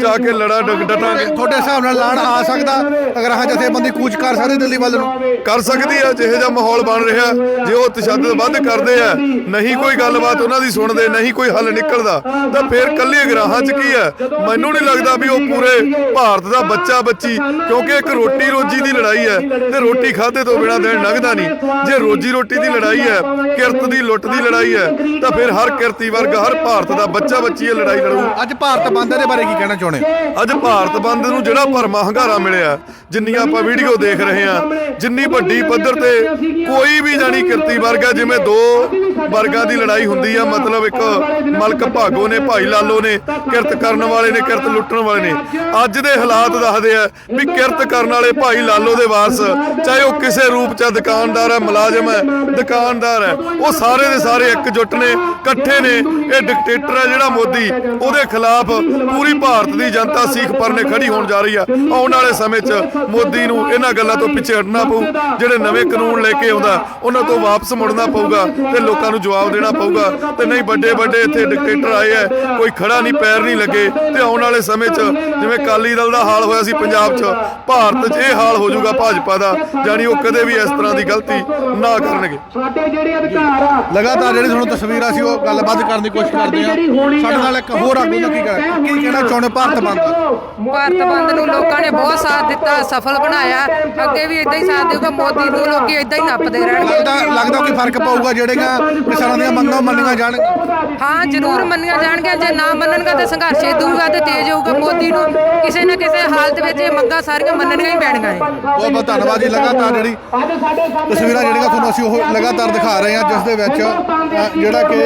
ਜਾ ਕੇ ਲੜਾ ਡਟ- ਡਟਾਂਗੇ। ਤੁਹਾਡੇ ਹਿਸਾਬ ਨਾਲ ਲਾਣ ਆ ਸਕਦਾ? ਅਗਰ ਹਾਂ ਜਥੇਬੰਦੀ ਕੂਚ ਕਰ ਸਕਦੇ ਦਿੱਲੀ ਵੱਲ ਨੂੰ? ਕਰ ਸਕਦੀ ਆ ਜਿਹੇ ਜਿਹਾ ਮਾਹੌਲ ਬਣ ਰਿਹਾ ਜੇ ਉਹ ਤਸ਼ੱਦਦ ਵੱਧ ਕਰਦੇ ਆ ਨਹੀਂ ਕੋਈ ਗੱਲਬਾਤ ਉਹਨਾਂ ਦੀ ਸੁਣਦੇ ਨਹੀਂ ਕੋਈ ਹੱਲ ਨਿਕਲਦਾ ਤਾਂ ਫਿਰ ਕੱਲੇ ਗਰਾਹਾਂ 'ਚ ਕੀ ਹੈ ਮੈਨੂੰ ਨਹੀਂ ਲੱਗਦਾ ਵੀ ਉਹ ਪੂਰੇ ਭਾਰਤ ਦਾ ਬੱਚਾ ਬੱਚੀ ਕਿਉਂਕਿ ਇੱਕ ਰੋਟੀ ਰੋਜੀ ਦੀ ਲੜਾਈ ਹੈ ਤੇ ਰੋਟੀ ਖਾਦੇ ਤੋਂ ਬਿਨਾ ਦਿਨ ਲੰਘਦਾ ਨਹੀਂ। ਜੇ ਰੋਜੀ ਰੋਟੀ ਦੀ ਲੜਾਈ ਹੈ ਕਿਰਤ ਦੀ ਲੁੱਟ ਦੀ ਲੜਾਈ ਹੈ ਤਾਂ ਫਿਰ ਹਰ ਕਿਰਤੀ ਵਰਗ ਹਰ ਭਾਰਤ ਦਾ ਬੱਚਾ ਬੱਚੀ ਇਹ ਲੜਾਈ ਲੜੂ ਅੱਜ ਭਾਰਤ ਬੰਦ ਦੇ ਬਾਰੇ ਕੀ ਕਹਿਣਾ ਚਾਹੁੰਦੇ ਅੱਜ ਭਾਰਤ ਬੰਦ ਨੂੰ ਜਿਹੜਾ ਭਰਮਾ ਹੰਗਾਰਾ ਮਿਲਿਆ ਜਿੰਨੀਆਂ ਆਪਾਂ ਵੀਡੀਓ ਦੇਖ ਰਹੇ ਹਾਂ ਜਿੰਨੀ ਵੱਡੀ ਪੱਧਰ ਤੇ ਕੋਈ ਵੀ ਜਾਣੀ ਕਿਰਤੀ ਵਰਗ ਹੈ ਜਿਵੇਂ ਦੋ ਵਰਗਾਂ ਦੀ ਲੜਾਈ ਹੁੰਦੀ ਆ ਮਤਲਬ ਇੱਕ ਮਲਕ ਭਾਗੋ ਨੇ ਭਾਈ ਲਾਲੋ ਨੇ ਕਿਰਤ ਕਰਨ ਵਾਲੇ ਨੇ ਕਿਰਤ ਲੁੱਟਣ ਵਾਲੇ ਨੇ ਅੱਜ ਦੇ ਹਾਲਾਤ ਦੱਸਦੇ ਆ ਵੀ ਕਿਰਤ ਕਰਨ ਵਾਲੇ ਭਾਈ ਲਾਲੋ ਦੇ ਵਾਰਸ ਚਾਹੇ ਉਹ ਕਿਸੇ ਰੂਪ ਚ ਆ, ਦੁਕਾਨਦਾਰ ਹੈ ਮੁਲਾਜ਼ਮ ਹੈ ਦੁਕਾਨਦਾਰ ਹੈ ਉਹ ਸਾਰੇ ਦੇ ਸਾਰੇ ਇਕਜੁੱਟ ਨੇ ਇਕੱਠੇ ਨੇ ਇਹ ਡਿਕਟੇਟਰ ਹੈ ਜਿਹੜਾ ਮੋਦੀ ਉਹਦੇ ਖਿਲਾਫ ਪੂਰੀ ਭਾਰਤ ਦੀ ਜਨਤਾ ਸਿੱਖ ਪਰਨੇ ਖੜੀ ਹੋਣ ਜਾ ਰਹੀ ਆ। ਆਉਣ ਵਾਲੇ ਸਮੇਂ 'ਚ ਮੋਦੀ ਨੂੰ ਇਹਨਾਂ ਗੱਲਾਂ ਤੋਂ ਪਿੱਛੇ ਹਟਣਾ ਪਊ ਜਿਹੜੇ ਨਵੇਂ ਕਾਨੂੰਨ ਲੈ ਕੇ ਆਉਂਦਾ ਉਹਨਾਂ ਤੋਂ ਵਾਪਸ ਮੁੜਨਾ ਪਊਗਾ ਤੇ ਲੋਕਾਂ ਨੂੰ ਜਵਾਬ ਦੇਣਾ ਪਊਗਾ। ਤੇ ਨਹੀਂ ਵੱਡੇ ਵੱਡੇ ਇੱਥੇ ਡਿਕਟੇਟਰ ਆਏ ਆ ਕੋਈ ਖੜਾ ਨਹੀਂ ਪੈਰ ਨਹੀਂ ਲੱਗੇ। ਤੇ ਆਉਣ ਵਾਲੇ ਸਮੇਂ 'ਚ ਜਿਵੇਂ ਕਾਲੀ ਦਲ ਦਾ ਹਾਲ ਹੋਇਆ ਸੀ ਪੰਜਾਬ 'ਚ ਭਾਰਤ 'ਚ ਇਹ ਹਾਲ ਹੋ ਜਾਊਗਾ ਭਾਜਪਾ ਦਾ ਜਾਨੀ ਉਹ ਕਦੇ ਵੀ ਇਸ ਤਰ੍ਹਾਂ ਦੀ ਗਲਤੀ ਨਾ ਕਰਨਗੇ। ਸਾਡੇ ਜਿਹੜੇ ਅਧਿਕਾਰ ਆ ਲਗਾਤਾਰ ਜਿਹੜੀ ਤੁਹਾਨੂੰ ਤਸਵੀਰਾਂ ਸੀ ਉਹ ਗੱਲਬਾਤ ਕਰਨ ਦੀ ਕੋਸ਼ਿਸ਼ ਕਰਦੇ ਆ ਸਾਡੇ ਨਾਲ ਇੱਕ ਹੋਰ ਆਗੂ ਦਾ ਕੀ ਕਹਿਣਾ ਕੀ ਕਹਿਣਾ ਚਾਹੁੰਦੇ ਭਾਰਤ ਬੰਦ? ਭਾਰਤ ਬੰਦ ਨੂੰ ਲੋਕਾਂ ਨੇ ਬਹੁਤ ਸਾਥ ਦਿੱਤਾ ਸਫਲ ਬਣਾਇਆ। ਅੱਗੇ ਵੀ ਇਦਾਂ ਹੀ ਸਾਥ ਦੇਊਗਾ ਮੋਦੀ ਨੂੰ ਲੋਕੀ ਇਦਾਂ ਹੀ ਨੱਪਦੇ ਰਹਿਣਗੇ। ਲੱਗਦਾ ਲੱਗਦਾ ਕੋਈ ਫ਼ਰਕ ਪਊਗਾ ਜਿਹੜੇਗਾ ਕਿਸਾਨਾਂ ਦੀਆਂ ਮੰਗਾਂ ਮੰਨੀਆਂ ਜਾਣਗੀਆਂ ਹਾਂ ਜ਼ਰੂਰ ਮੰਨੀਆਂ ਜਾਣਗੀਆਂ ਜੇ ਨਾ ਮੰਨਣਗਾ ਤੇ ਸੰਘਰਸ਼ ਇਦੂਗਾ ਤੇ ਤੇਜ਼ ਹੋਊਗਾ ਮੋਦੀ ਨੂੰ ਕਿਸੇ ਨਾ ਕਿਸੇ ਹਾਲਤ ਵਿੱਚ ਇਹ ਮੰਗਾਂ ਸਾਰੀਆਂ ਮੰਨਣੀਆਂ ਹੀ ਪੈਣਗੀਆਂ। ਬਹੁਤ ਬਹੁਤ ਧੰਨਵਾਦ ਜੀ ਲਗਾਤਾਰ ਜਿਹੜੀ ਤਸਵੀਰਾਂ ਜਿਹੜੀਆਂ ਤੁਹਾਨੂੰ ਅਸੀਂ ਉਹ ਲਗਾਤਾਰ ਦਿਖਾ ਰਹੇ ਹਾਂ ਜਿਸ ਦੇ ਵਿੱਚ ਜਿਹੜਾ ਕਿ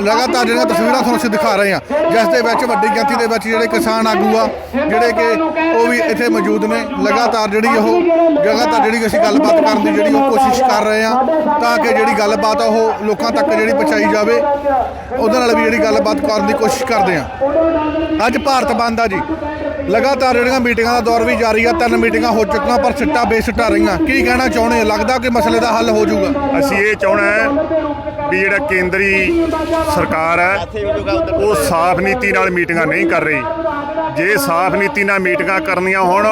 ਲਗਾਤਾਰ ਜਿਹੜੀਆਂ ਤਸਵੀਰਾਂ ਤੁਹਾਨੂੰ ਅਸੀਂ ਦਿਖਾ ਰਹੇ ਹਾਂ। ਜਿਸ ਦੇ ਵਿੱਚ ਵੱਡੀ ਗਿਣਤੀ ਦੇ ਵਿੱਚ ਜਿਹੜੇ ਕਿਸਾਨ ਆਗੂ ਆ, ਜਿਹੜੇ ਕਿ ਉਹ ਵੀ ਇੱਥੇ ਮੌਜੂਦ ਨੇ। ਲਗਾਤਾਰ ਜਿਹੜੀ ਉਹ ਲਗਾਤਾਰ ਜਿਹੜੀ ਅਸੀਂ ਗੱਲਬਾਤ ਕਰਨ ਦੀ ਜਿਹੜੀ ਉਹ ਕੋਸ਼ਿਸ਼ ਕਰ ਰਹੇ ਹਾਂ ਤਾਂ ਕਿ ਜਿਹੜੀ ਗੱਲਬਾਤ ਆ ਉਹ ਲੋਕਾਂ ਤੱਕ ਜਿਹੜੀ ਪਹੁੰਚਾਈ ਜਾਵੇ। ਉਹਦੇ ਨਾਲ ਵੀ ਜਿਹੜੀ ਗੱਲਬਾਤ ਕਰਨ ਦੀ ਕੋਸ਼ਿਸ਼ ਕਰਦੇ ਹਾਂ। ਅੱਜ ਭਾਰਤ ਬੰਦ ਆ ਜੀ। ਲਗਾਤਾਰ ਜਿਹੜੀਆਂ ਮੀਟਿੰਗਾਂ ਦਾ ਦੌਰ ਵੀ ਜਾਰੀ ਆ। ਤਿੰਨ ਮੀਟਿੰਗਾਂ ਹੋ ਚੁੱਕੀਆਂ, ਪਰ ਸਿੱਟਾ ਬੇਸਿੱਟਾ ਰਹੀਆਂ। ਕੀ ਕਹਿਣਾ ਚਾਹੁੰਦੇ ਲੱਗਦਾ ਕਿ ਮਸਲੇ ਦਾ ਹੱਲ ਹੋ ਜਾਊਗਾ। ਅਸੀਂ ਇਹ ਚਾਹਣਾ ਹੈ ਵੀ ਜਿਹੜਾ ਕੇਂਦਰੀ ਸਰਕਾਰ ਹੈ ਉਹ ਸਾਫ਼ ਨੀਤੀ ਨਾਲ ਮੀਟਿੰਗਾਂ ਨਹੀਂ ਕਰ ਰਹੀ। ਜੇ ਸਾਫ਼ ਨੀਤੀ ਨਾਲ ਮੀਟਿੰਗਾਂ ਕਰਨੀਆਂ ਹੋਣ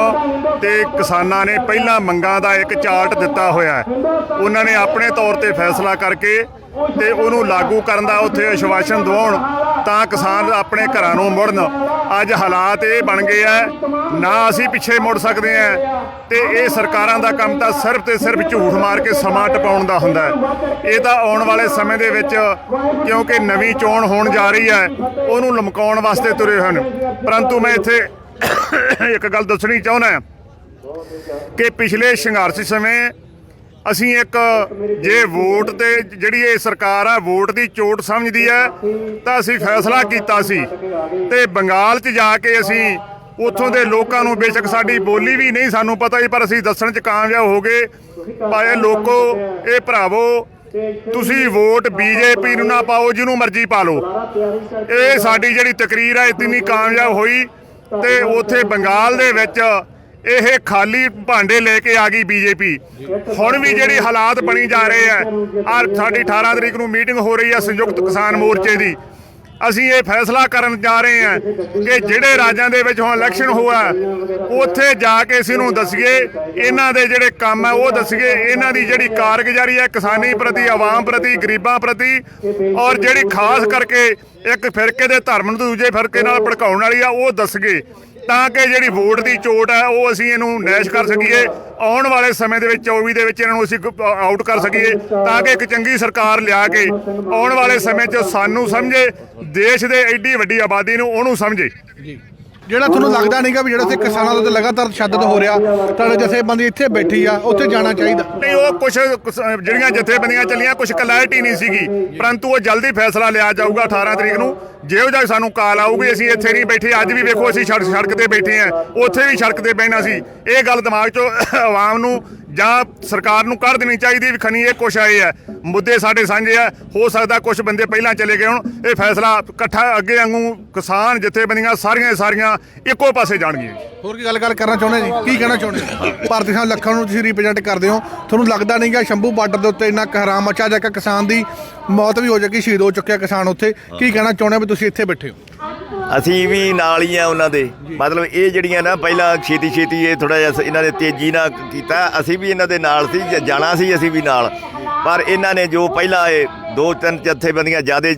ਤੇ ਕਿਸਾਨਾਂ ਨੇ ਪਹਿਲਾਂ ਮੰਗਾਂ ਦਾ ਇੱਕ ਚਾਰਟ ਦਿੱਤਾ ਹੋਇਆ ਹੈ। ਉਹਨਾਂ ਨੇ ਆਪਣੇ ਤੌਰ ਤੇ ਫੈਸਲਾ ਕਰਕੇ ਤੇ ਉਹਨੂੰ ਲਾਗੂ ਕਰਨ ਦਾ ਉੱਥੇ ਆਸ਼ਵਾਸਨ ਦਿਵਾਉਣ ਤਾਂ ਕਿਸਾਨ ਆਪਣੇ ਘਰਾਂ ਨੂੰ ਮੁੜਨ। ਅੱਜ ਹਾਲਾਤ ਇਹ ਬਣ ਗਏ ਆ ਨਾ ਅਸੀਂ ਪਿੱਛੇ ਮੁੜ ਸਕਦੇ ਆ ਤੇ ਇਹ ਸਰਕਾਰਾਂ ਦਾ ਕੰਮ ਤਾਂ ਸਿਰਫ ਤੇ ਸਿਰਫ ਝੂਠ ਮਾਰ ਕੇ ਸਮਾਂ ਟਪਾਉਣ ਦਾ ਹੁੰਦਾ ਹੈ। ਇਹ ਤਾਂ ਆਉਣ ਵਾਲੇ ਸਮੇਂ ਦੇ ਵਿੱਚ ਕਿਉਂਕਿ ਨਵੀਂ ਚੋਣ ਹੋਣ ਜਾ ਰਹੀ ਹੈ, ਉਹਨੂੰ ਲਮਕਾਉਣ ਵਾਸਤੇ ਤੁਰੇ ਹਨ। ਪਰੰਤੂ ਮੈਂ ਇੱਥੇ ਇੱਕ ਗੱਲ ਦੱਸਣੀ ਚਾਹੁੰਦਾ ਕਿ ਪਿਛਲੇ ਸੰਘਰਸ਼ ਸਮੇਂ ਅਸੀਂ ਇੱਕ ਜੇ ਵੋਟ ਤੇ ਜਿਹੜੀ ਇਹ ਸਰਕਾਰ ਆ, ਵੋਟ ਦੀ ਚੋਟ ਸਮਝਦੀ ਹੈ ਤਾਂ ਅਸੀਂ ਫੈਸਲਾ ਕੀਤਾ ਸੀ। ਤੇ ਬੰਗਾਲ 'ਚ ਜਾ ਕੇ ਅਸੀਂ ਉੱਥੋਂ ਦੇ ਲੋਕਾਂ ਨੂੰ ਬੇਸ਼ੱਕ ਸਾਡੀ ਬੋਲੀ ਵੀ ਨਹੀਂ ਸਾਨੂੰ ਪਤਾ ਸੀ, ਪਰ ਅਸੀਂ ਦੱਸਣ 'ਚ ਕਾਮਯਾਬ ਹੋ ਗਏ। ਭਾਏ ਲੋਕੋ, ਇਹ ਭਰਾਵੋ, ਤੁਸੀਂ ਵੋਟ ਬੀਜੇਪੀ ਨੂੰ ਨਾ ਪਾਓ, ਜਿਹਨੂੰ ਮਰਜ਼ੀ ਪਾ ਲਓ। ਇਹ ਸਾਡੀ ਜਿਹੜੀ ਤਕਰੀਰ ਹੈ ਇਤਨੀ ਕਾਮਯਾਬ ਹੋਈ ਤੇ ਉੱਥੇ ਬੰਗਾਲ ਦੇ ਵਿੱਚ ਇਹ ਖਾਲੀ ਭਾਂਡੇ ਲੈ ਕੇ ਆ ਗਈ ਬੀਜੇਪੀ। ਹੁਣ ਵੀ ਜਿਹੜੀ ਹਾਲਾਤ ਬਣੀ ਜਾ ਰਹੇ ਆ ਆ ਸਾਡੀ 18 ਤਰੀਕ ਨੂੰ ਮੀਟਿੰਗ ਹੋ ਰਹੀ ਹੈ ਸੰਯੁਕਤ ਕਿਸਾਨ ਮੋਰਚੇ ਦੀ। ਅਸੀਂ ਇਹ ਫੈਸਲਾ ਕਰਨ ਜਾ ਰਹੇ ਹਾਂ ਕਿ ਜਿਹੜੇ ਰਾਜਾਂ ਦੇ ਵਿੱਚ ਹੁਣ ਇਲੈਕਸ਼ਨ ਹੋਇਆ ਉੱਥੇ ਜਾ ਕੇ ਅਸੀਂ ਨੂੰ ਦੱਸੀਏ, ਇਹਨਾਂ ਦੇ ਜਿਹੜੇ ਕੰਮ ਹੈ ਉਹ ਦੱਸੀਏ, ਇਹਨਾਂ ਦੀ ਜਿਹੜੀ ਕਾਰਗੁਜ਼ਾਰੀ ਹੈ ਕਿਸਾਨੀ ਪ੍ਰਤੀ, ਆਵਾਮ ਪ੍ਰਤੀ, ਗਰੀਬਾਂ ਪ੍ਰਤੀ ਔਰ ਜਿਹੜੀ ਖਾਸ ਕਰਕੇ ਇੱਕ ਫਿਰਕੇ ਦੇ ਧਰਮ ਨੂੰ ਦੂਜੇ ਫਿਰਕੇ ਨਾਲ ਭੜਕਾਉਣ ਵਾਲੀ ਆ, ਉਹ ਦੱਸਗੇ ਤਾਂ ਕਿ ਜਿਹੜੀ ਵੋਟ ਦੀ ਚੋਟ ਹੈ ਉਹ ਅਸੀਂ ਇਹਨੂੰ ਨੈਸ਼ ਕਰ ਸਕੀਏ। ਆਉਣ ਵਾਲੇ ਸਮੇਂ ਦੇ ਵਿੱਚ 24 ਦੇ ਵਿੱਚ ਇਹਨਾਂ ਨੂੰ ਅਸੀਂ ਆਊਟ ਕਰ ਸਕੀਏ ਤਾਂ ਕਿ ਇੱਕ ਚੰਗੀ ਸਰਕਾਰ ਲਿਆ ਕੇ ਆਉਣ ਵਾਲੇ ਸਮੇਂ 'ਚ ਸਾਨੂੰ ਸਮਝੇ ਦੇਸ਼ ਦੇ ਐਡੀ ਵੱਡੀ ਆਬਾਦੀ ਨੂੰ ਉਹਨੂੰ ਸਮਝੇ। ਜਿਹੜਾ ਤੁਹਾਨੂੰ ਲੱਗਦਾ ਨਹੀਂਗਾ ਵੀ ਜਿਹੜਾ ਇੱਥੇ ਕਿਸਾਨਾਂ ਦੇ ਲਗਾਤਾਰ ਤਸ਼ੱਦਦ ਹੋ ਰਿਹਾ ਤੁਹਾਡੇ ਜਥੇਬੰਦੀ ਇੱਥੇ ਬੈਠੀ ਆ ਉੱਥੇ ਜਾਣਾ ਚਾਹੀਦਾ। ਨਹੀਂ ਉਹ ਕੁਝ ਜਿਹੜੀਆਂ ਜਥੇਬੰਦੀਆਂ ਚੱਲੀਆਂ ਕੁਝ ਕਲੈਰਿਟੀ ਨਹੀਂ ਸੀਗੀ। ਪਰੰਤੂ ਉਹ ਜਲਦੀ ਫੈਸਲਾ ਲਿਆ ਜਾਊਗਾ 18 ਤਰੀਕ ਨੂੰ। ਜਿਹੋ ਜਿਹਾ ਸਾਨੂੰ ਕਾਲ ਆਊਗੀ, ਅਸੀਂ ਇੱਥੇ ਨਹੀਂ ਬੈਠੇ, ਅੱਜ ਵੀ ਵੇਖੋ ਅਸੀਂ ਸੜਕ ਤੇ ਬੈਠੇ ਆ ਉੱਥੇ ਵੀ ਸੜਕ ਤੇ ਬਹਿਣਾ ਸੀ। ਇਹ ਗੱਲ ਦਿਮਾਗ 'ਚੋਂ ਆਵਾਮ ਨੂੰ ਜਾਂ ਸਰਕਾਰ ਨੂੰ ਕਰ ਦੇਣੀ ਚਾਹੀਦੀ ਵੀ ਖਣੀ ਇਹ ਕੁਛ ਆਏ ਆ। ਮੁੱਦੇ ਸਾਡੇ ਸਾਂਝੇ ਆ, ਹੋ ਸਕਦਾ ਕੁਝ ਬੰਦੇ ਪਹਿਲਾਂ ਚਲੇ ਗਏ ਹੁਣ, ਇਹ ਫੈਸਲਾ ਇਕੱਠਾ ਅੱਗੇ ਵਾਂਗੂ ਕਿਸਾਨ ਜਥੇਬੰਦੀਆਂ ਸਾਰੀਆਂ ਸਾਰੀਆਂ ਇੱਕੋ ਪਾਸੇ ਜਾਣਗੀਆਂ। ਹੋਰ ਕੀ ਗੱਲ ਗੱਲ ਕਰਨਾ ਚਾਹੁੰਦੇ ਜੀ? ਕੀ ਕਹਿਣਾ ਚਾਹੁੰਦੇ ਹੋ? ਭਾਰਤੀ ਕਿਸਾਨ ਲੱਖਾਂ ਨੂੰ ਤੁਸੀਂ ਰਿਪਰੈਜ਼ੈਂਟ ਕਰਦੇ ਹੋ। ਤੁਹਾਨੂੰ ਲੱਗਦਾ ਨਹੀਂਗਾ ਸ਼ੰਭੂ ਬਾਰਡਰ ਦੇ ਉੱਤੇ ਇੰਨਾ ਕਹਿਰਾਮ ਮਚਾ, ਜਾ ਕੇ ਕਿਸਾਨ ਦੀ ਮੌਤ ਵੀ ਹੋ ਜਾਏਗੀ, ਸ਼ਹੀਦ ਹੋ ਚੁੱਕਿਆ ਕਿਸਾਨ ਉੱਥੇ? ਕੀ ਕਹਿਣਾ ਚਾਹੁੰਦੇ ਤੁਸੀਂ ਇੱਥੇ ਬੈਠੇ ਹੋ? ਅਸੀਂ ਵੀ ਨਾਲ ਹੀ ਆ ਉਹਨਾਂ ਦੇ। ਮਤਲਬ ਇਹ ਜਿਹੜੀਆਂ ਨਾ ਪਹਿਲਾਂ ਛੇਤੀ ਛੇਤੀ ਇਹ ਥੋੜਾ ਜਿਹਾ ਇਹਨਾਂ ਨੇ ਤੇਜ਼ੀ ਨਾਲ ਕੀਤਾ। ਅਸੀਂ ਵੀ ਇਹਨਾਂ ਦੇ ਨਾਲ ਸੀ, ਜ- ਜਾਣਾ ਸੀ ਅਸੀਂ ਵੀ ਨਾਲ। ਪਰ ਇਹਨਾਂ ਨੇ ਜੋ ਪਹਿਲਾਂ ਇਹ ਦੋ ਤਿੰਨ ਜਥੇਬੰਦੀਆਂ ਜਿਆਦੇ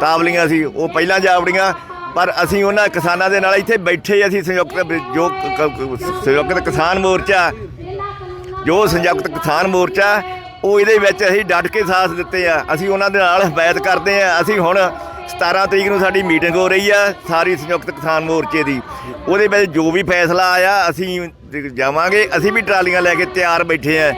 ਤਾਵਲੀਆਂ ਸੀ, ਉਹ ਪਹਿਲਾਂ ਜਾਵੜੀਆਂ ਪਰ ਅਸੀਂ ਉਹਨਾਂ ਕਿਸਾਨਾਂ ਦੇ ਨਾਲ ਇੱਥੇ ਬੈਠੇ, ਅਸੀਂ ਸੰਯੁਕਤ ਜੋ ਸੰਯੁਕਤ ਕਿਸਾਨ ਮੋਰਚਾ, ਜੋ ਸੰਯੁਕਤ ਕਿਸਾਨ ਮੋਰਚਾ, ਉਹ ਇਹਦੇ ਵਿੱਚ ਅਸੀਂ ਡਟ ਕੇ ਸਾਥ ਦਿੱਤੇ ਆ। ਅਸੀਂ ਉਹਨਾਂ ਦੇ ਨਾਲ ਹਮਾਇਤ ਕਰਦੇ ਆ। ਅਸੀਂ ਹੁਣ 17 ਤਰੀਕ ਨੂੰ ਸਾਡੀ ਮੀਟਿੰਗ ਹੋ ਰਹੀ ਆ, ਸਾਰੀ ਸੰਯੁਕਤ ਕਿਸਾਨ ਮੋਰਚੇ ਦੀ। ਉਹਦੇ ਵਿੱਚ ਜੋ ਵੀ ਫੈਸਲਾ ਆਇਆ, ਅਸੀਂ ਜਾਵਾਂਗੇ, ਅਸੀਂ ਵੀ ਟਰਾਲੀਆਂ ਲੈ ਕੇ ਤਿਆਰ ਬੈਠੇ ਆ।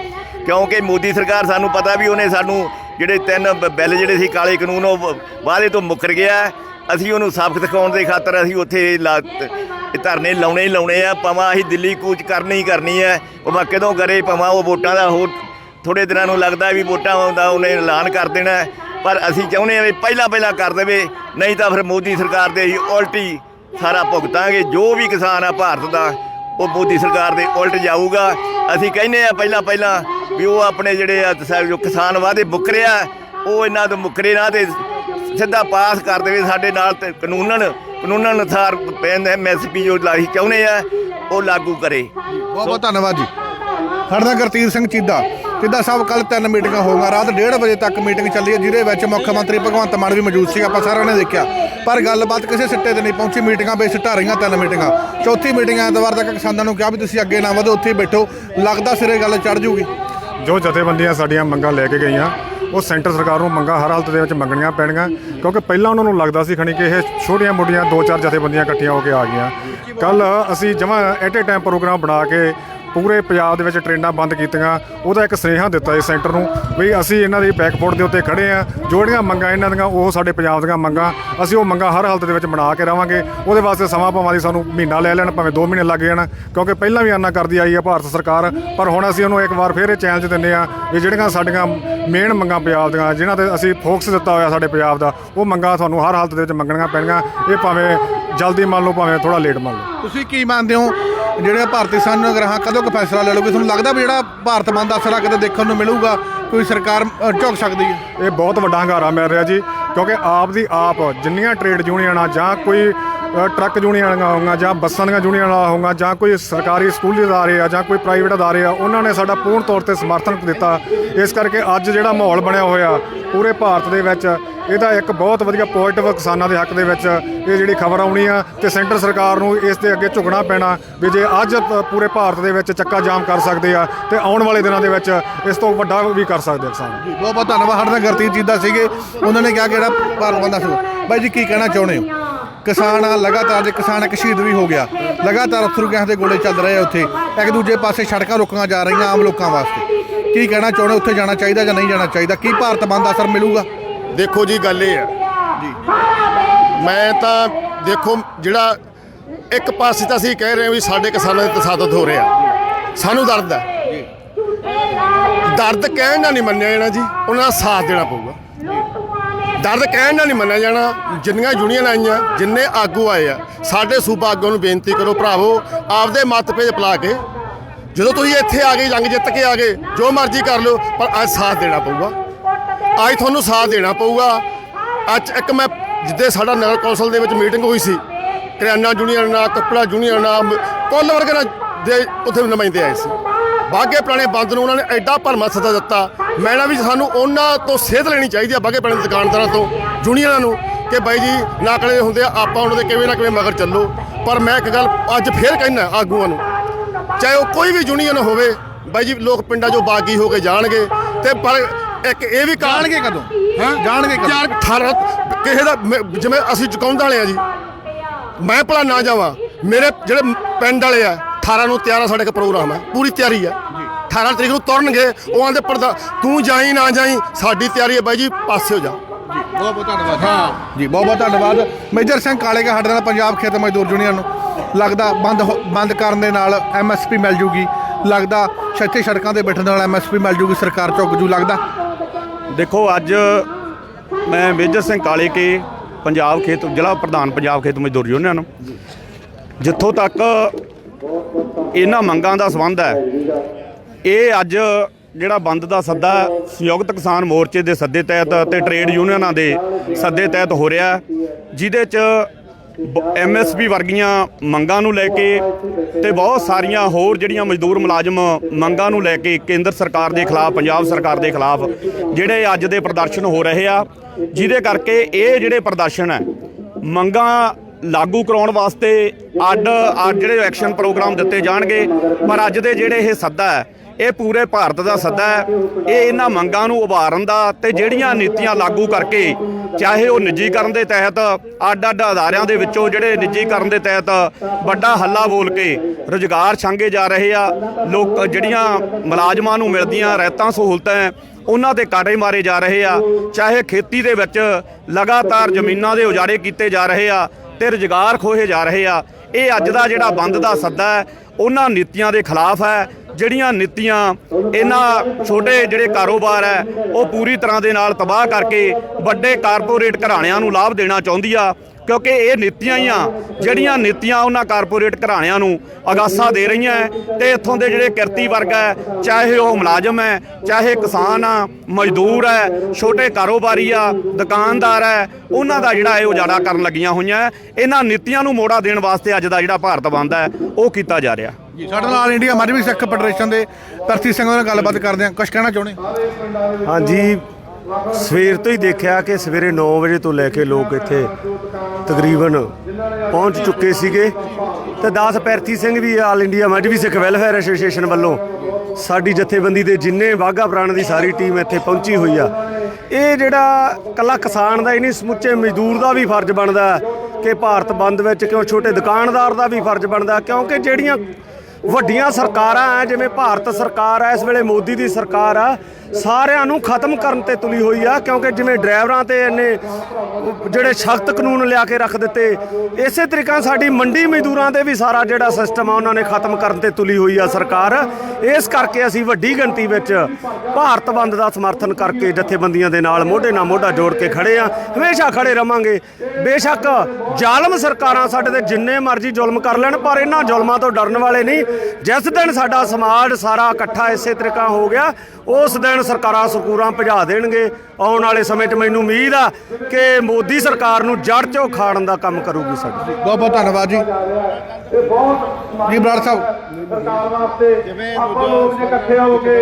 ਕਿਉਂਕਿ ਮੋਦੀ ਸਰਕਾਰ ਸਾਨੂੰ ਪਤਾ ਵੀ ਉਹਨੇ ਸਾਨੂੰ ਜਿਹੜੇ ਤਿੰਨ ਬਿੱਲ ਜਿਹੜੇ ਸੀ, ਕਾਲੇ ਕਾਨੂੰਨ, ਉਹ ਵ- ਵਾਅਦੇ ਤੋਂ ਮੁੱਕਰ ਗਿਆ। ਅਸੀਂ ਉਹਨੂੰ ਸਬਕ ਦਿਖਾਉਣ ਦੇ ਖਾਤਰ ਅਸੀਂ ਉੱਥੇ ਲਾ- ਧਰਨੇ ਲਾਉਣੇ ਹੀ ਲਾਉਣੇ ਆ, ਭਾਵੇਂ ਅਸੀਂ ਦਿੱਲੀ ਕੂਚ ਕਰਨੀ ਹੀ ਕਰਨੀ ਹੈ ਉਹ ਮੈਂ ਕਦੋਂ ਕਰੇ, ਭਾਵੇਂ ਉਹ ਵੋਟਾਂ ਦਾ ਹੋਰ ਥੋੜੇ ਦਿਨਾਂ ਨੂੰ ਲੱਗਦਾ ਵੀ ਵੋਟਾਂ ਦਾ ਉਹਨੇ ਐਲਾਨ ਕਰ ਦੇਣਾ। ਪਰ ਅਸੀਂ ਚਾਹੁੰਦੇ ਹਾਂ ਵੀ ਪਹਿਲਾਂ ਪਹਿਲਾਂ ਕਰ ਦੇਵੇ, ਨਹੀਂ ਤਾਂ ਫਿਰ ਮੋਦੀ ਸਰਕਾਰ ਦੇ ਹੀ ਉਲਟੀ ਸਾਰਾ ਭੁਗਤਾਂਗੇ। ਜੋ ਵੀ ਕਿਸਾਨ ਆ ਭਾਰਤ ਦਾ, ਉਹ ਮੋਦੀ ਸਰਕਾਰ ਦੇ ਉਲਟ ਜਾਊਗਾ। ਅਸੀਂ ਕਹਿੰਦੇ ਆ ਪਹਿਲਾਂ ਪਹਿਲਾਂ ਵੀ ਉਹ ਆਪਣੇ ਜਿਹੜੇ ਆ ਸ- ਜੋ ਕਿਸਾਨ ਵਾਅਦੇ ਮੁੱਕਰਿਆ ਉਹ ਇਹਨਾਂ ਤੋਂ ਮੁੱਕਰੇ ਨਾ ਤੇ ਸਿੱਧਾ ਪਾਸ ਕਰ ਦੇਵੇ ਸਾਡੇ ਨਾਲ ਤੇ ਕਾਨੂੰਨਨ ਕਾਨੂੰਨ ਅਨੁਸਾਰ ਪੈਂਦੇ ਐਮਐਸਪੀ ਜੋ ਲਾਹੀ ਚਾਹੁੰਦੇ ਆ ਉਹ ਲਾਗੂ ਕਰੇ। ਬਹੁਤ ਬਹੁਤ ਧੰਨਵਾਦ ਜੀ। ਸਾਡੇ ਨਾਲ ਗੁਰਤੀਰ ਸਿੰਘ ਚੀਦਾ। ਚੀਦਾ ਸਾਹਿਬ ਕੱਲ ਤਿੰਨ ਮੀਟਿੰਗਾਂ ਹੋਈਆਂ ਰਾਤ 1:30 ਵਜੇ ਤੱਕ ਮੀਟਿੰਗ ਚੱਲੀ ਹੈ, ਜਿਹਦੇ ਵਿੱਚ ਮੁੱਖ ਮੰਤਰੀ ਭਗਵੰਤ ਮਾਨ ਵੀ ਮੌਜੂਦ ਸੀ। ਆਪਾਂ ਸਾਰਿਆਂ ਨੇ ਦੇਖਿਆ। ਪਰ ਗੱਲਬਾਤ ਕਿਸੇ ਸਿੱਟੇ ਤੇ ਨਹੀਂ ਪਹੁੰਚੀ। ਮੀਟਿੰਗਾਂ ਬੇਸਿੱਟਾ ਰਹੀਆਂ ਤਿੰਨ ਮੀਟਿੰਗਾਂ। ਚੌਥੀ ਮੀਟਿੰਗ ਐਤਵਾਰ ਤੱਕ ਕਿਸਾਨਾਂ ਨੂੰ ਕਿਹਾ ਵੀ ਤੁਸੀਂ ਅੱਗੇ ਨਾ ਵਧੋ, ਉੱਥੇ ਬੈਠੋ। ਲੱਗਦਾ ਸਿਰੇ ਗੱਲ ਚੜ ਜੂਗੀ। ਜੋ ਜਥੇਬੰਦੀਆਂ ਸਾਡੀਆਂ ਮੰਗਾਂ ਲੈ ਕੇ ਗਈਆਂ, ਉਹ ਸੈਂਟਰ ਸਰਕਾਰ ਨੂੰ ਮੰਗਾਂ ਹਰ ਹਾਲਤ ਦੇ ਵਿੱਚ ਮੰਗਣੀਆਂ ਪੈਣਗੀਆਂ। ਕਿਉਂਕਿ ਪਹਿਲਾਂ ਉਹਨਾਂ ਨੂੰ ਲੱਗਦਾ ਸੀ ਖਣੀ ਕਿ ਇਹ ਛੋਟੀਆਂ-ਮੋਟੀਆਂ ਦੋ ਚਾਰ ਜਥੇਬੰਦੀਆਂ ਇਕੱਠੀਆਂ ਹੋ ਕੇ ਆ ਗਈਆਂ। ਕੱਲ ਅਸੀਂ ਜਮਾਂ ਐਟ ਏ ਟਾਈਮ ਪ੍ਰੋਗਰਾਮ ਬਣਾ ਕੇ ਪੂਰੇ ਪੰਜਾਬ ਦੇ ਵਿੱਚ ਟ੍ਰੇਨਾਂ ਬੰਦ ਕੀਤੀਆਂ। ਉਹਦਾ ਇੱਕ ਸੁਨੇਹਾ ਦਿੱਤਾ ਇਸ ਸੈਂਟਰ ਨੂੰ ਵੀ ਅਸੀਂ ਇਹਨਾਂ ਦੀ ਬੈਕਫੁੱਟ ਦੇ ਉੱਤੇ ਖੜੇ ਆ ਜਿਹੜੀਆਂ ਮੰਗਾਂ ਇਹਨਾਂ ਦੀਆਂ, ਉਹ ਸਾਡੇ ਪੰਜਾਬ ਦੀਆਂ ਮੰਗਾਂ। ਅਸੀਂ ਉਹ ਮੰਗਾਂ ਹਰ ਹਾਲਤ ਦੇ ਵਿੱਚ ਬਣਾ ਕੇ ਰਵਾਂਗੇ। ਉਹਦੇ ਵਾਸਤੇ ਸਮਾਂ ਭਾਵੇਂ ਦੀ ਸਾਨੂੰ ਮਹੀਨਾ ਲੈ ਲੈਣ, ਭਾਵੇਂ 2 ਮਹੀਨੇ ਲੱਗ ਜਾਣ। ਕਿਉਂਕਿ ਪਹਿਲਾਂ ਵੀ ਆਨਾ ਕਰਦੀ ਆਈ ਹੈ ਭਾਰਤ ਸਰਕਾਰ, ਪਰ ਹੁਣ ਅਸੀਂ ਉਹਨੂੰ ਇੱਕ ਵਾਰ ਫੇਰ ਇਹ ਚੈਲੰਜ ਦਿੰਦੇ ਆ ਵੀ ਜਿਹੜੀਆਂ ਸਾਡੀਆਂ ਮੇਨ ਮੰਗਾਂ ਪੰਜਾਬ ਦੀਆਂ, ਜਿਨ੍ਹਾਂ ਤੇ ਅਸੀਂ ਫੋਕਸ ਦਿੱਤਾ ਹੋਇਆ ਸਾਡੇ ਪੰਜਾਬ ਦਾ, ਉਹ ਮੰਗਾਂ ਤੁਹਾਨੂੰ ਹਰ ਹਾਲਤ ਦੇ ਵਿੱਚ ਮੰਗਣੀਆਂ ਪੈਣਗੀਆਂ ਇਹ ਭਾਵੇਂ ਜਲਦੀ ਮੰਨ ਲਓ ਭਾਵੇਂ ਥੋੜਾ ਲੇਟ ਮੰਨ ਲਓ। ਤੁਸੀਂ ਕੀ ਮੰਨਦੇ ਹੋ? ਜਿਹੜੇ ਭਾਰਤੀ ਕਿਸਾਨ ਗ੍ਰਾਹਾਂ ਕਦੋਂ ਕੁ ਫੈਸਲਾ ਲੈ ਲਓਗੇ? ਤੁਹਾਨੂੰ ਲੱਗਦਾ ਵੀ ਜਿਹੜਾ ਭਾਰਤ ਬੰਦ ਦਾ ਅਸਰਾ ਕਿਤੇ ਦੇਖਣ ਨੂੰ ਮਿਲੂਗਾ ਕੋਈ ਸਰਕਾਰ ਅ, ਝੁਕ ਸਕਦੀ ਹੈ? ਇਹ ਬਹੁਤ ਵੱਡਾ ਹੰਗਾਰਾ ਮਿਲ ਰਿਹਾ ਜੀ ਕਿਉਂਕਿ ਆਪ ਦੀ ਆਪ ਜਿੰਨੀਆਂ ਟ੍ਰੇਡ ਯੂਨੀਅਨਾਂ ਜਾਂ ਕੋਈ ਟਰੱਕ ਯੂਨੀਅਨਾਂ ਹੋਊਗਾ ਜਾਂ ਬੱਸਾਂ ਦੀਆਂ ਯੂਨੀਅਨ ਵਾਲਾ ਹੋਊਗਾ ਜਾਂ ਕੋਈ ਸਰਕਾਰੀ ਸਕੂਲੀ ਅਦਾਰੇ ਆ ਜਾਂ ਕੋਈ ਪ੍ਰਾਈਵੇਟ ਅਦਾਰੇ ਆ, ਉਹਨਾਂ ਨੇ ਸਾਡਾ ਪੂਰਨ ਤੌਰ ਤੇ ਸਮਰਥਨ ਦਿੱਤਾ। ਇਸ ਕਰਕੇ ਅੱਜ ਜਿਹੜਾ ਮਾਹੌਲ ਬਣਿਆ ਹੋਇਆ ਪੂਰੇ ਭਾਰਤ ਦੇ ਵਿੱਚ, ਇਹਦਾ ਇੱਕ ਬਹੁਤ ਵਧੀਆ ਪੋਜ਼ਿਟਿਵ ਕਿਸਾਨਾਂ ਦੇ ਹੱਕ ਦੇ ਵਿੱਚ ਇਹ ਜਿਹੜੀ ਖਬਰ ਆਉਣੀ ਆ ਤੇ ਸੈਂਟਰ ਸਰਕਾਰ ਨੂੰ ਇਸ ਦੇ ਅੱਗੇ ਝੁਕਣਾ ਪੈਣਾ ਵੀ ਜੇ ਅੱਜ ਪੂਰੇ ਭਾਰਤ ਦੇ ਵਿੱਚ ਚੱਕਾ ਜਾਮ ਕਰ ਸਕਦੇ ਆ ਤੇ ਆਉਣ ਵਾਲੇ ਦਿਨਾਂ ਦੇ ਵਿੱਚ ਇਸ ਤੋਂ ਵੱਡਾ ਵੀ ਕਰ ਸਕਦੇ ਕਿਸਾਨ। ਬਹੁਤ ਬਹੁਤ ਧੰਨਵਾਦ। ਸਾਡੇ ਗਰਤੀਤ ਗੁਰਤੀਰ ਜੀਦਾ ਸੀਗੇ। ਉਹਨਾਂ ਨੇ ਕਿਹਾ ਕਿ ਜਿਹੜਾ ਭਾਰਤ ਬੰਦ ਦਾ ਬਾਈ ਜੀ ਕੀ ਕਹਿਣਾ ਚਾਹੁੰਦੇ ਹੋ? ਕਿਸਾਨ ਆ ਲਗਾਤਾਰ ਜੇ ਕਿਸਾਨ ਇੱਕ ਸ਼ਹੀਦ ਵੀ ਹੋ ਗਿਆ। ਲਗਾਤਾਰ ਅਥਰੂ ਗੈਸ ਦੇ ਗੋਲੇ ਚੱਲ ਰਹੇ ਆ ਉੱਥੇ। ਇੱਕ ਦੂਜੇ ਪਾਸੇ ਸੜਕਾਂ ਰੁਕੀਆਂ ਜਾ ਰਹੀਆਂ ਆਮ ਲੋਕਾਂ ਵਾਸਤੇ। ਕੀ ਕਹਿਣਾ ਚਾਹੁੰਦੇ ਉੱਥੇ ਜਾਣਾ ਚਾਹੀਦਾ ਜਾਂ ਨਹੀਂ ਜਾਣਾ ਚਾਹੀਦਾ? ਕੀ ਭਾਰਤ ਬੰਦ ਅਸਰ ਮਿਲੂਗਾ? ਦੇਖੋ ਜੀ ਗੱਲ ਇਹ ਹੈ। ਮੈਂ ਤਾਂ ਦੇਖੋ ਜਿਹੜਾ ਇੱਕ ਪਾਸੇ ਤਾਂ ਅਸੀਂ ਕਹਿ ਰਹੇ ਹਾਂ ਵੀ ਸਾਡੇ ਕਿਸਾਨਾਂ ਦੇ ਤਸਾਦਤ ਹੋ ਰਿਹਾ ਸਾਨੂੰ ਦਰਦ ਹੈ। ਦਰਦ ਕਹਿਣ ਨਾਲ ਨਹੀਂ ਮੰਨਿਆ ਜਾਣਾ ਜੀ। ਉਹਨਾਂ ਦਾ ਸਾਥ ਦੇਣਾ ਪਊਗਾ। ਦਰਦ ਕਹਿਣ ਨਾਲ ਨਹੀਂ ਮੰਨਿਆ ਜਾਣਾ। ਜਿੰਨੀਆਂ ਯੂਨੀਅਨ ਆਈਆਂ, ਜਿੰਨੇ ਆਗੂ ਆਏ ਆ, ਸਾਡੇ ਸੂਬਾ ਆਗੂਆਂ ਨੂੰ ਬੇਨਤੀ ਕਰੋ ਭਰਾਵੋ, ਆਪਦੇ ਮਤਭੇਦ ਭੁਲਾ ਕੇ, ਜਦੋਂ ਤੁਸੀਂ ਇੱਥੇ ਆ ਗਏ, ਜੰਗ ਜਿੱਤ ਕੇ ਆ ਗਏ, ਜੋ ਮਰਜ਼ੀ ਕਰ ਲਓ, ਪਰ ਅੱਜ ਸਾਥ ਦੇਣਾ ਪਊਗਾ। ਅੱਜ ਤੁਹਾਨੂੰ ਸਾਥ ਦੇਣਾ ਪਊਗਾ। ਅੱਜ ਇੱਕ ਮੈਂ, ਜਿੱਦੇ ਸਾਡਾ ਨਗਰ ਕੌਂਸਲ ਦੇ ਵਿੱਚ ਮੀਟਿੰਗ ਹੋਈ ਸੀ, ਕਰਿਆਨਾ ਯੂਨੀਅਨ ਨਾਲ, ਕੱਪੜਾ ਯੂਨੀਅਨ ਨਾਲ ਕੁੱਲ ਵਰਗੇ ਨਾਲ ਦੇ ਉੱਥੇ ਨੁਮਾਇੰਦੇ ਆਏ ਸੀ। ਬਾਗੇ ਪੁਰਾਣੇ ਬੰਦ ਨੂੰ ਉਹਨਾਂ ਨੇ ਐਡਾ ਭਰਮਾ ਸੱਦਾ ਦਿੱਤਾ। ਮੈਂ ਨਾ ਵੀ ਸਾਨੂੰ ਉਹਨਾਂ ਤੋਂ ਸੇਧ ਲੈਣੀ ਚਾਹੀਦੀ ਆ ਬਾਗੇ ਪੁਰਾਣੇ ਦੁਕਾਨਦਾਰਾਂ ਤੋਂ ਯੂਨੀਅਨਾਂ ਨੂੰ ਕਿ ਬਾਈ ਜੀ ਨਾਕਲੇ ਹੁੰਦੇ ਆ ਆਪਾਂ ਉਹਨਾਂ ਦੇ ਕਿਵੇਂ ਨਾ ਕਿਵੇਂ ਮਗਰ ਚੱਲੋ। ਪਰ ਮੈਂ ਇੱਕ ਗੱਲ ਅੱਜ ਫੇਰ ਕਹਿਣਾ ਆਗੂਆਂ ਨੂੰ ਚਾਹੇ ਉਹ ਕੋਈ ਵੀ ਯੂਨੀਅਨ ਹੋਵੇ ਬਾਈ ਜੀ ਲੋਕ ਪਿੰਡਾਂ 'ਚੋਂ ਬਾਗੀ ਹੋ ਕੇ ਜਾਣਗੇ ਤੇ ਪਰ ਇੱਕ ਇਹ ਵੀ ਕਾਰਨ ਜਾਣਗੇ ਕਦੋਂ? ਹਾਂ? ਜਾਣਗੇ ਕਦੋਂ? ਯਾਰ 18 ਕਿਸੇ ਦਾ ਜਿਵੇਂ ਅਸੀਂ ਚੁਕਾਉਂਦ ਵਾਲੇ ਆ ਜੀ ਮੈਂ ਭਲਾ ਨਾ ਜਾਵਾਂ ਮੇਰੇ ਜਿਹੜੇ ਪਿੰਡ ਵਾਲੇ ਆ 18 ਨੂੰ ਤਿਆਰਾ ਸਾਡੇ ਕੋਲ ਪ੍ਰੋਗਰਾਮ ਹੈ ਪੂਰੀ ਤਿਆਰੀ ਹੈ 18 ਤਰੀਕ ਨੂੰ ਤੁਰਨਗੇ ਉਹ ਆਂਦੇ ਪਰਦਾ ਤੂੰ ਜਾਈ ਨਾ ਜਾਈ ਸਾਡੀ ਤਿਆਰੀ ਹੈ ਬਾਈ ਜੀ ਪਾਸੇ ਹੋ ਜਾ। ਬਹੁਤ ਬਹੁਤ ਧੰਨਵਾਦ। ਹਾਂ। ਜੀ ਬਹੁਤ ਬਹੁਤ ਧੰਨਵਾਦ। ਮੇਜਰ ਸਿੰਘ ਕਾਲੇਗਾ ਸਾਡੇ ਨਾਲ ਪੰਜਾਬ ਖੇਤ ਮਜ਼ਦੂਰ ਯੂਨੀਅਨ ਨੂੰ। ਲੱਗਦਾ ਬੰਦ ਬੰਦ ਕਰਨ ਦੇ ਨਾਲ ਐਮਐਸਪੀ ਮਿਲ ਜੂਗੀ। ਲੱਗਦਾ ਛੱਤੇ ਸੜਕਾਂ ਤੇ ਬੈਠਣ ਦੇ ਨਾਲ ਐਮਐਸਪੀ ਮਿਲ ਜੂਗੀ ਸਰਕਾਰ ਝੁਕ ਜੂ ਲੱਗਦਾ? ਦੇਖੋ ਅੱਜ ਮੈਂ ਮੇਜਰ ਸਿੰਘ ਕਾਲੇ ਕੇ ਪੰਜਾਬ ਖੇਤ ਜ਼ਿਲ੍ਹਾ ਪ੍ਰਧਾਨ ਪੰਜਾਬ ਖੇਤ ਮਜ਼ਦੂਰ ਯੂਨੀਅਨ ਜਿੱਥੋਂ ਤੱਕ ਇਹਨਾਂ ਮੰਗਾਂ ਦਾ ਸੰਬੰਧ ਹੈ। ਇਹ ਅੱਜ ਜਿਹੜਾ ਬੰਦ ਦਾ ਸੱਦਾ ਸੰਯੁਕਤ ਕਿਸਾਨ ਮੋਰਚੇ ਦੇ ਸੱਦੇ ਤਹਿਤ ਤੇ ਟਰੇਡ ਯੂਨੀਅਨਾਂ ਦੇ ਸੱਦੇ ਤਹਿਤ ਹੋ ਰਿਹਾ ਜਿਹਦੇ 'ਚ ਐਮਐਸਪੀ ਵਰਗੀਆਂ ਮੰਗਾਂ ਨੂੰ ਲੈ ਕੇ ਤੇ ਬਹੁਤ ਸਾਰੀਆਂ ਹੋਰ ਜਿਹੜੀਆਂ ਮਜ਼ਦੂਰ ਮੁਲਾਜ਼ਮ ਮੰਗਾਂ ਨੂੰ ਲੈ ਕੇ ਕੇਂਦਰ ਸਰਕਾਰ ਦੇ ਖਿਲਾਫ, ਪੰਜਾਬ ਸਰਕਾਰ ਦੇ ਖਿਲਾਫ ਜਿਹੜੇ ਅੱਜ ਦੇ ਪ੍ਰਦਰਸ਼ਨ ਹੋ ਰਹੇ ਆ, ਜਿਹਦੇ ਕਰਕੇ ਇਹ ਜਿਹੜੇ ਪ੍ਰਦਰਸ਼ਨ ਹੈ, ਮੰਗਾਂ ਲਾਗੂ ਕਰਾਉਣ ਵਾਸਤੇ ਅੱਡ ਅੱਡ ਜਿਹੜੇ ਐਕਸ਼ਨ ਪ੍ਰੋਗਰਾਮ ਦਿੱਤੇ ਜਾਣਗੇ। ਪਰ ਅੱਜ ਦੇ ਜਿਹੜੇ ਇਹ ਸੱਦਾ ਹੈ, ਇਹ ਪੂਰੇ ਭਾਰਤ ਦਾ ਸੱਦਾ ਹੈ। ਇਹ ਇਹਨਾਂ ਮੰਗਾਂ ਨੂੰ ਉਭਾਰਨ ਦਾ ਤੇ ਜਿਹੜੀਆਂ ਨੀਤੀਆਂ ਲਾਗੂ ਕਰਕੇ ਚਾਹੇ ਉਹ ਨਿੱਜੀਕਰਨ ਦੇ ਤਹਿਤ ਅੱਡ ਅੱਡ ਅਦਾਰਿਆਂ ਦੇ ਵਿੱਚੋਂ ਜਿਹੜੇ ਨਿੱਜੀਕਰਨ ਦੇ ਤਹਿਤ ਵੱਡਾ ਹੱਲਾ ਬੋਲ ਕੇ ਰੁਜ਼ਗਾਰ ਛਾਂਗੇ ਜਾ ਰਹੇ ਆ, ਲੋਕ ਜਿਹੜੀਆਂ ਮੁਲਾਜ਼ਮਾਂ ਨੂੰ ਮਿਲਦੀਆਂ ਰਹਿਤਾਂ ਸਹੂਲਤਾਂ ਉਹਨਾਂ ਤੇ ਕਾਟੇ ਮਾਰੇ ਜਾ ਰਹੇ ਆ। ਚਾਹੇ ਖੇਤੀ ਦੇ ਵਿੱਚ ਲਗਾਤਾਰ ਜ਼ਮੀਨਾਂ ਦੇ ਉਜਾੜੇ ਕੀਤੇ ਜਾ ਰਹੇ ਆ ਤੇ ਰੁਜ਼ਗਾਰ ਖੋਹੇ ਜਾ ਰਹੇ ਆ। ਇਹ ਅੱਜ ਦਾ ਜਿਹੜਾ ਬੰਦ ਦਾ ਸੱਦਾ ਹੈ, ਉਹਨਾਂ ਨੀਤੀਆਂ ਦੇ ਖਿਲਾਫ ਹੈ। ਜਿਹੜੀਆਂ ਨੀਤੀਆਂ ਇਹਨਾਂ ਛੋਟੇ ਜਿਹੜੇ ਕਾਰੋਬਾਰ ਹੈ, ਉਹ ਪੂਰੀ ਤਰ੍ਹਾਂ ਦੇ ਨਾਲ ਤਬਾਹ ਕਰਕੇ ਵੱਡੇ ਕਾਰਪੋਰੇਟ ਘਰਾਣਿਆਂ ਨੂੰ ਲਾਭ ਦੇਣਾ ਚਾਹੁੰਦੀ ਆ। ਕਿਉਂਕਿ ਇਹ ਨੀਤੀਆਂ ਹੀ ਆ। ਜਿਹੜੀਆਂ ਨੀਤੀਆਂ ਉਹਨਾਂ ਕਾਰਪੋਰੇਟ ਘਰਾਣਿਆਂ ਨੂੰ ਅਗਾਸਾ ਦੇ ਰਹੀਆਂ ਹੈ ਤੇ ਇੱਥੋਂ ਦੇ ਜਿਹੜੇ ਕਿਰਤੀ ਵਰਗ ਹੈ ਚਾਹੇ ਉਹ ਮੁਲਾਜ਼ਮ ਹੈ ਚਾਹੇ ਕਿਸਾਨ ਆ ਮਜ਼ਦੂਰ ਹੈ ਛੋਟੇ ਕਾਰੋਬਾਰੀ ਆ ਦੁਕਾਨਦਾਰ ਹੈ ਉਹਨਾਂ ਦਾ ਜਿਹੜਾ ਇਹ ਉਜਾੜਾ ਕਰਨ ਲੱਗੀਆਂ ਹੋਈਆਂ। ਇਹਨਾਂ ਨੀਤੀਆਂ ਨੂੰ ਮੋੜਾ ਦੇਣ ਵਾਸਤੇ ਅੱਜ ਦਾ ਜਿਹੜਾ ਭਾਰਤ ਬੰਦ ਹੈ ਉਹ ਕੀਤਾ ਜਾ ਰਿਹਾ। ਜੀ ਸਾਡੇ ਨਾਲ ਇੰਡੀਆ ਮਜਬੀ ਸਿੱਖ ਫੈਡਰੇਸ਼ਨ ਦੇ ਪ੍ਰਤੀ ਸਿੰਘ ਨਾਲ ਗੱਲਬਾਤ ਕਰਦੇ ਹਾਂ। ਕੁਝ ਕਹਿਣਾ ਚਾਹੁੰਦੇ? ਹਾਂਜੀ ਸਵੇਰ ਤੋਂ ਹੀ ਦੇਖਿਆ ਕਿ ਸਵੇਰੇ 9 ਵਜੇ ਤੋਂ ਲੈ ਕੇ ਲੋਕ ਇੱਥੇ ਤਕਰੀਬਨ ਪਹੁੰਚ ਚੁੱਕੇ ਸੀਗੇ। ਤੇ ਦਾਸ ਪੈਰਥੀ ਸਿੰਘ ਵੀ all India Mazhabi Sikh welfare association ਵੱਲੋਂ ਸਾਡੀ ਜਥੇਬੰਦੀ ਦੇ ਜਿੰਨੇ ਵਾਘਾ ਪ੍ਰਾਣ ਦੀ ਸਾਰੀ ਟੀਮ ਇੱਥੇ ਪਹੁੰਚੀ ਹੋਈ ਆ। ਇਹ ਜਿਹੜਾ ਕੱਲਾ ਕਿਸਾਨ ਦਾ ਹੀ ਨਹੀਂ ਸਮੁੱਚੇ ਮਜ਼ਦੂਰ ਦਾ ਵੀ ਫਰਜ਼ ਬਣਦਾ ਕਿ ਭਾਰਤ ਬੰਦ ਵਿੱਚ, ਕਿਉਂ ਛੋਟੇ ਦੁਕਾਨਦਾਰ ਦਾ ਵੀ ਫਰਜ਼ ਬਣਦਾ ਕਿਉਂਕਿ ਜਿਹੜੀਆਂ ਵੱਡੀਆਂ ਸਰਕਾਰਾਂ ਆ, ਜਿਵੇਂ ਭਾਰਤ ਸਰਕਾਰ ਆ, ਇਸ ਵੇਲੇ ਮੋਦੀ ਦੀ ਸਰਕਾਰ ਆ, ਸਾਰਿਆਂ ਨੂੰ ਖਤਮ ਕਰਨ ਤੇ ਤੁਲੀ ਹੋਈ ਆ, ਕਿਉਂਕਿ ਜਿਵੇਂ ਡਰਾਈਵਰਾਂ ਤੇ ਇਹਨੇ ਜਿਹੜੇ ਸਖਤ ਕਾਨੂੰਨ ਲਿਆ ਕੇ ਰੱਖ ਦਿੱਤੇ, ਇਸੇ ਤਰੀਕਾ ਸਾਡੀ ਮੰਡੀ ਮਜ਼ਦੂਰਾਂ ਤੇ ਵੀ ਸਾਰਾ ਜਿਹੜਾ ਸਿਸਟਮ ਆ, ਉਹਨਾਂ ਨੇ ਖਤਮ ਕਰਨ ਤੇ ਤੁਲੀ ਹੋਈ ਆ ਸਰਕਾਰ। ਇਸ ਕਰਕੇ ਅਸੀਂ ਵੱਡੀ ਗਿਣਤੀ ਵਿੱਚ ਭਾਰਤ ਬੰਦ ਦਾ ਸਮਰਥਨ ਕਰਕੇ ਜਥੇਬੰਦੀਆਂ ਦੇ ਨਾਲ ਮੋਢੇ ਨਾਲ ਮੋਢਾ ਜੋੜ ਕੇ ਖੜੇ ਆ। ਹਮੇਸ਼ਾ ਖੜੇ ਰਵਾਂਗੇ। ਬੇਸ਼ੱਕ ਜ਼ਾਲਮ ਸਰਕਾਰਾਂ ਸਾਡੇ ਤੇ ਜਿੰਨੇ ਮਰਜ਼ੀ ਜ਼ੁਲਮ ਕਰ ਲੈਣ, ਪਰ ਇਹਨਾਂ ਜ਼ੁਲਮਾਂ ਤੋਂ ਡਰਨ ਵਾਲੇ ਨਹੀਂ। ਜਿਸ ਦਿਨ ਸਾਡਾ ਸਮਾਜ ਸਾਰਾ ਇਕੱਠਾ ਇਸੇ ਤਰੀਕਾ ਹੋ ਗਿਆ ਉਸ ਦਿਨ ਸਰਕਾਰਾਂ ਸਕੂਰਾਂ ਭਜਾ ਦੇਣਗੇ। ਆਉਣ ਵਾਲੇ ਸਮੇਂ 'ਚ ਮੈਨੂੰ ਉਮੀਦ ਆ ਕਿ ਮੋਦੀ ਸਰਕਾਰ ਨੂੰ ਜੜ 'ਚੋਂ ਖਾੜਨ ਦਾ ਕੰਮ ਕਰੂਗੀ ਸਾਡੀ। ਬਹੁਤ ਬਹੁਤ ਧੰਨਵਾਦ ਜੀ। ਇਹ ਬਹੁਤ ਜੀ ਬਰਾੜ ਸਾਹਿਬ। ਸਰਕਾਰ ਵਾਸਤੇ ਜਿਵੇਂ ਆਪਾਂ ਲੋਕ ਇਕੱਠੇ ਹੋ ਕੇ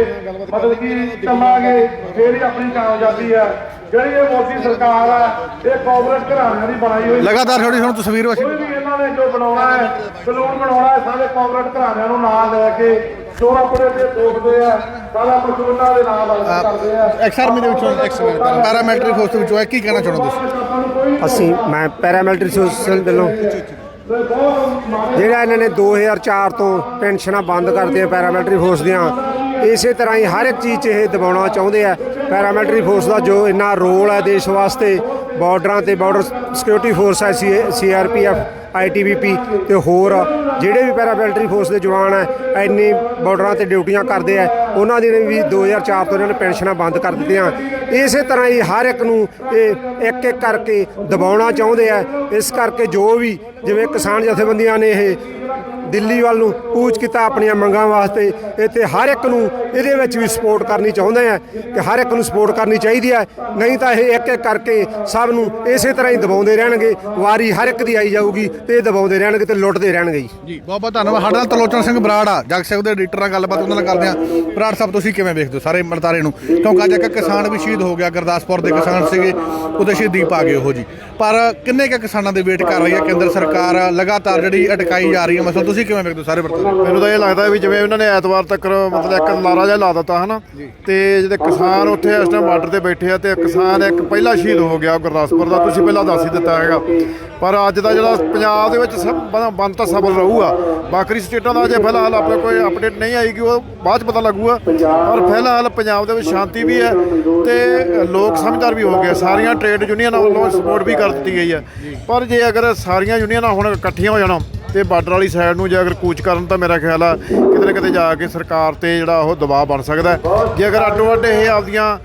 ਮਤਲਬ ਕਿ ਚੱਲਾਂਗੇ ਫੇਰ ਹੀ ਆਪਣੀ ਕਾਮਯਾਬੀ ਹੈ ਜਿਹੜੀ ਇਹ ਮੋਦੀ ਸਰਕਾਰ ਆ ਇਹ ਕਾਂਗਰਸ ਘਰਾਣਿਆਂ ਦੀ ਬਣਾਈ ਹੋਈ ਲਗਾਤਾਰ ਥੋੜੀ ਹੁਣ ਤਸਵੀਰ ਵਸੀ। ਕੋਈ ਵੀ ਇਹਨਾਂ ਨੇ ਜੋ ਬਣਾਉਣਾ ਹੈ ਕਾਨੂੰਨ ਬਣਾਉਣਾ ਹੈ ਸਾਰੇ ਕਾਂਗਰਸ ਘਰਾਣਿਆਂ ਨੂੰ ਨਾਲ ਲੈ ਕੇ ਜੋ ਆਪਣੇ ਤੇ ਦੋਖਦੇ ਆ ਸਾਰਾ ਕੁਝ ਉਹਨਾਂ ਦੇ ਨਾਲ ਗੱਲ ਕਰਦੇ ਆ। ਐਕਸ ਆਰਮੀ ਦੇ ਵਿੱਚੋਂ ਐਕਸ ਪੈਰਾਮਿਲਟਰੀ ਫੋਰਸ ਦੇ ਵਿੱਚੋਂ ਹੈ ਕੀ ਕਹਿਣਾ ਚਾਹੁੰਦੇ ਤੁਸੀਂ? ਅਸੀਂ ਮੈਂ ਪੈਰਾਮਿਲਟਰੀ ਸੋਸ਼ਲ ਵੱਲੋਂ ਜਿਹੜਾ ਇਹਨਾਂ ਨੇ 2004 ਤੋਂ ਪੈਨਸ਼ਨਾਂ ਬੰਦ ਕਰਤੀਆਂ ਪੈਰਾਮਿਲਟਰੀ ਫੋਰਸ ਦੀਆਂ ਇਸੇ ਤਰ੍ਹਾਂ ਹੀ ਹਰ ਇੱਕ ਚੀਜ਼ 'ਚ ਇਹ ਦਬਾਉਣਾ ਚਾਹੁੰਦੇ ਆ। ਪੈਰਾਮਿਲਟਰੀ ਫੋਰਸ ਦਾ ਜੋ ਇੰਨਾ ਰੋਲ ਹੈ ਦੇਸ਼ ਵਾਸਤੇ ਬਾਰਡਰਾਂ ਤੇ ਬਾਰਡਰ ਸਿਕਿਉਰਿਟੀ ਫੋਰਸ ਹੈ ਸੀਆਰਪੀਐਫ ਆਈਟੀਬੀਪੀ ਤੇ ਹੋਰ ਜਿਹੜੇ ਵੀ ਪੈਰਾਮਿਲਟਰੀ ਫੋਰਸ ਦੇ ਜਵਾਨ ਹੈ ਇੰਨੀ ਬਾਰਡਰਾਂ ਤੇ ਡਿਊਟੀਆਂ ਕਰਦੇ ਆ, ਉਹਨਾਂ ਦੀ ਵੀ 2004 ਤੋਂ ਇਹਨਾਂ ਨੇ ਪੈਨਸ਼ਨਾਂ ਬੰਦ ਕਰ ਦਿੱਤੀਆਂ। ਇਸੇ ਤਰ੍ਹਾਂ ਹੀ ਹਰ ਇੱਕ ਨੂੰ ਇਹ ਇੱਕ ਇੱਕ ਕਰਕੇ ਦਬਾਉਣਾ ਚਾਹੁੰਦੇ ਆ। ਇਸ ਕਰਕੇ ਜੋ ਵੀ ਜਿਵੇਂ ਕਿਸਾਨ ਜਥੇਬੰਦੀਆਂ ਨੇ ਇਹ ਦਿੱਲੀ ਵੱਲ ਨੂੰ ਕੂਚ ਕੀਤਾ ਆਪਣੀਆਂ ਮੰਗਾਂ ਵਾਸਤੇ। ਇੱਥੇ ਹਰ ਇੱਕ ਨੂੰ ਇਹਦੇ ਵਿੱਚ ਵੀ ਸਪੋਰਟ ਕਰਨੀ ਚਾਹੁੰਦੇ ਆ ਕਿ ਹਰ ਇੱਕ ਨੂੰ ਸਪੋਰਟ ਕਰਨੀ ਚਾਹੀਦੀ ਹੈ ਨਹੀਂ ਤਾਂ ਇਹ ਇੱਕ ਇੱਕ ਕਰਕੇ ਸਭ ਨੂੰ ਇਸੇ ਤਰ੍ਹਾਂ ਹੀ ਦਬਾਉਂਦੇ ਰਹਿਣਗੇ। ਵਾਰੀ ਹਰ ਇੱਕ ਦੀ ਆਈ ਜਾਊਗੀ ਤੇ ਇਹ ਦਬਾਉਂਦੇ ਰਹਿਣਗੇ ਤੇ ਲੁੱਟਦੇ ਰਹਿਣਗੇ ਜੀ। ਜੀ, ਬਹੁਤ ਬਹੁਤ ਧੰਨਵਾਦ। ਸਾਡੇ ਨਾਲ ਤਲੋਚਨ ਸਿੰਘ ਬਰਾੜ ਆ, ਜਗ ਸਿੰਘ ਦੇ ਐਡੀਟਰ ਨਾਲ ਗੱਲਬਾਤ ਉਹਨਾਂ ਨਾਲ ਕਰਦੇ ਆ। ਬਰਾੜ ਸਾਹਿਬ, ਤੁਸੀਂ ਕਿਵੇਂ ਵੇਖਦੇ ਹੋ ਸਾਰੇ ਮਲਤਾਰੇ ਨੂੰ? ਕਿਉਂਕਿ ਅੱਜ ਇੱਕ ਕਿਸਾਨ ਵੀ ਸ਼ਹੀਦ ਹੋ ਗਿਆ, ਗੁਰਦਾਸਪੁਰ ਦੇ ਕਿਸਾਨ ਸੀਗੇ, ਉਹਦੇ ਸ਼ਹੀਦੀ ਪਾ ਗਏ ਉਹ ਜੀ। ਪਰ ਕਿੰਨੇ ਕੁ ਕਿਸਾਨਾਂ ਦੇ ਵੇਟ ਕਰ ਰਹੀ ਹੈ? ਕੇਂਦਰ ਸਰਕਾਰ ਲਗਾਤਾਰ ਜਿਹੜੀ ਅਟਕਾਈ ਜਾ ਰਹੀ ਹੈ ਮਸਲ, ਤੁਸੀਂ ਕਿਵੇਂ ਵੇਖਦੇ ਹੋ ਸਾਰੇ ਵਰਤਾਰੇ ਮੈਨੂੰ ਤਾਂ ਇਹ ਲੱਗਦਾ ਵੀ ਜਿਵੇਂ ਉਹਨਾਂ ਨੇ ਐਤਵਾਰ ਤੱਕ ਮਤਲਬ ਇੱਕ ਲਾਰਾ ਜਿਹਾ ਲਾ ਦਿੱਤਾ ਹਨਾ? ਤੇ ਜਿਹੜੇ ਕਿਸਾਨ ਉੱਥੇ ਇਸ ਟਾਈਮ ਬਾਰਡਰ ਤੇ ਬੈਠੇ ਆ ਤੇ ਕਿਸਾਨ ਇੱਕ ਪਹਿਲਾ ਸ਼ਹੀਦ ਹੋ ਗਿਆ ਗੁਰਦਾਸਪੁਰ ਦਾ। ਤੁਸੀਂ ਪਹਿਲਾਂ ਦੱਸ ਹੀ ਦਿੱਤਾ ਹੈਗਾ। ਪਰ ਅੱਜ ਦਾ ਜਿਹੜਾ ਪੰਜਾਬ ਦੇ ਵਿੱਚ ਬੰਦ ਤਾਂ ਸਬਰ ਰਹੂਗਾ। ਬਾਕੀ ਸਟੇਟਾਂ ਦਾ ਅਜੇ ਫਿਲਹਾਲ ਆਪਣੇ ਕੋਈ ਅਪਡੇਟ ਨਹੀਂ ਆਈ ਕਿ ਉਹ ਬਾਅਦ ਚ ਪਤਾ ਲੱਗੂਗਾ। ਪਰ ਫਿਲਹਾਲ ਪੰਜਾਬ ਦੇ ਵਿੱਚ ਸ਼ਾਂਤੀ ਵੀ ਹੈ ਤੇ ਲੋਕ ਸਮਝਦਾਰ ਵੀ ਹੋ ਗਏ ਸਾਰੀਆਂ ਟ੍ਰੇਡ ਯੂਨੀਅਨਾਂ ਵੱਲੋਂ ਸਪੋਰਟ ਵੀ ਕਰ ਦਿੱਤੀ ਗਈ ਹੈ। ਪਰ ਜੇ ਅਗਰ ਸਾਰੀਆਂ ਯੂਨੀਅਨਾਂ ਹੁਣ ਇਕੱਠੀਆਂ ਹੋ ਜਾਣ ਤੇ ਬਾਰਡਰ ਵਾਲੀ ਸਾਈਡ ਨੂੰ ਜੇ ਅਗਰ ਕੂਚ ਕਰਨ ਤਾਂ ਮੇਰਾ ਖਿਆਲ ਆ ਕਿਤੇ ਨਾ ਕਿਤੇ ਜਾ ਕੇ ਸਰਕਾਰ ਤੇ ਜਿਹੜਾ ਉਹ ਦਬਾਅ ਬਣ ਸਕਦਾ ਜੇ ਅਗਰ ਅੱਡੋ ਅੱਡ ਇਹ ਆਪਦੀਆਂ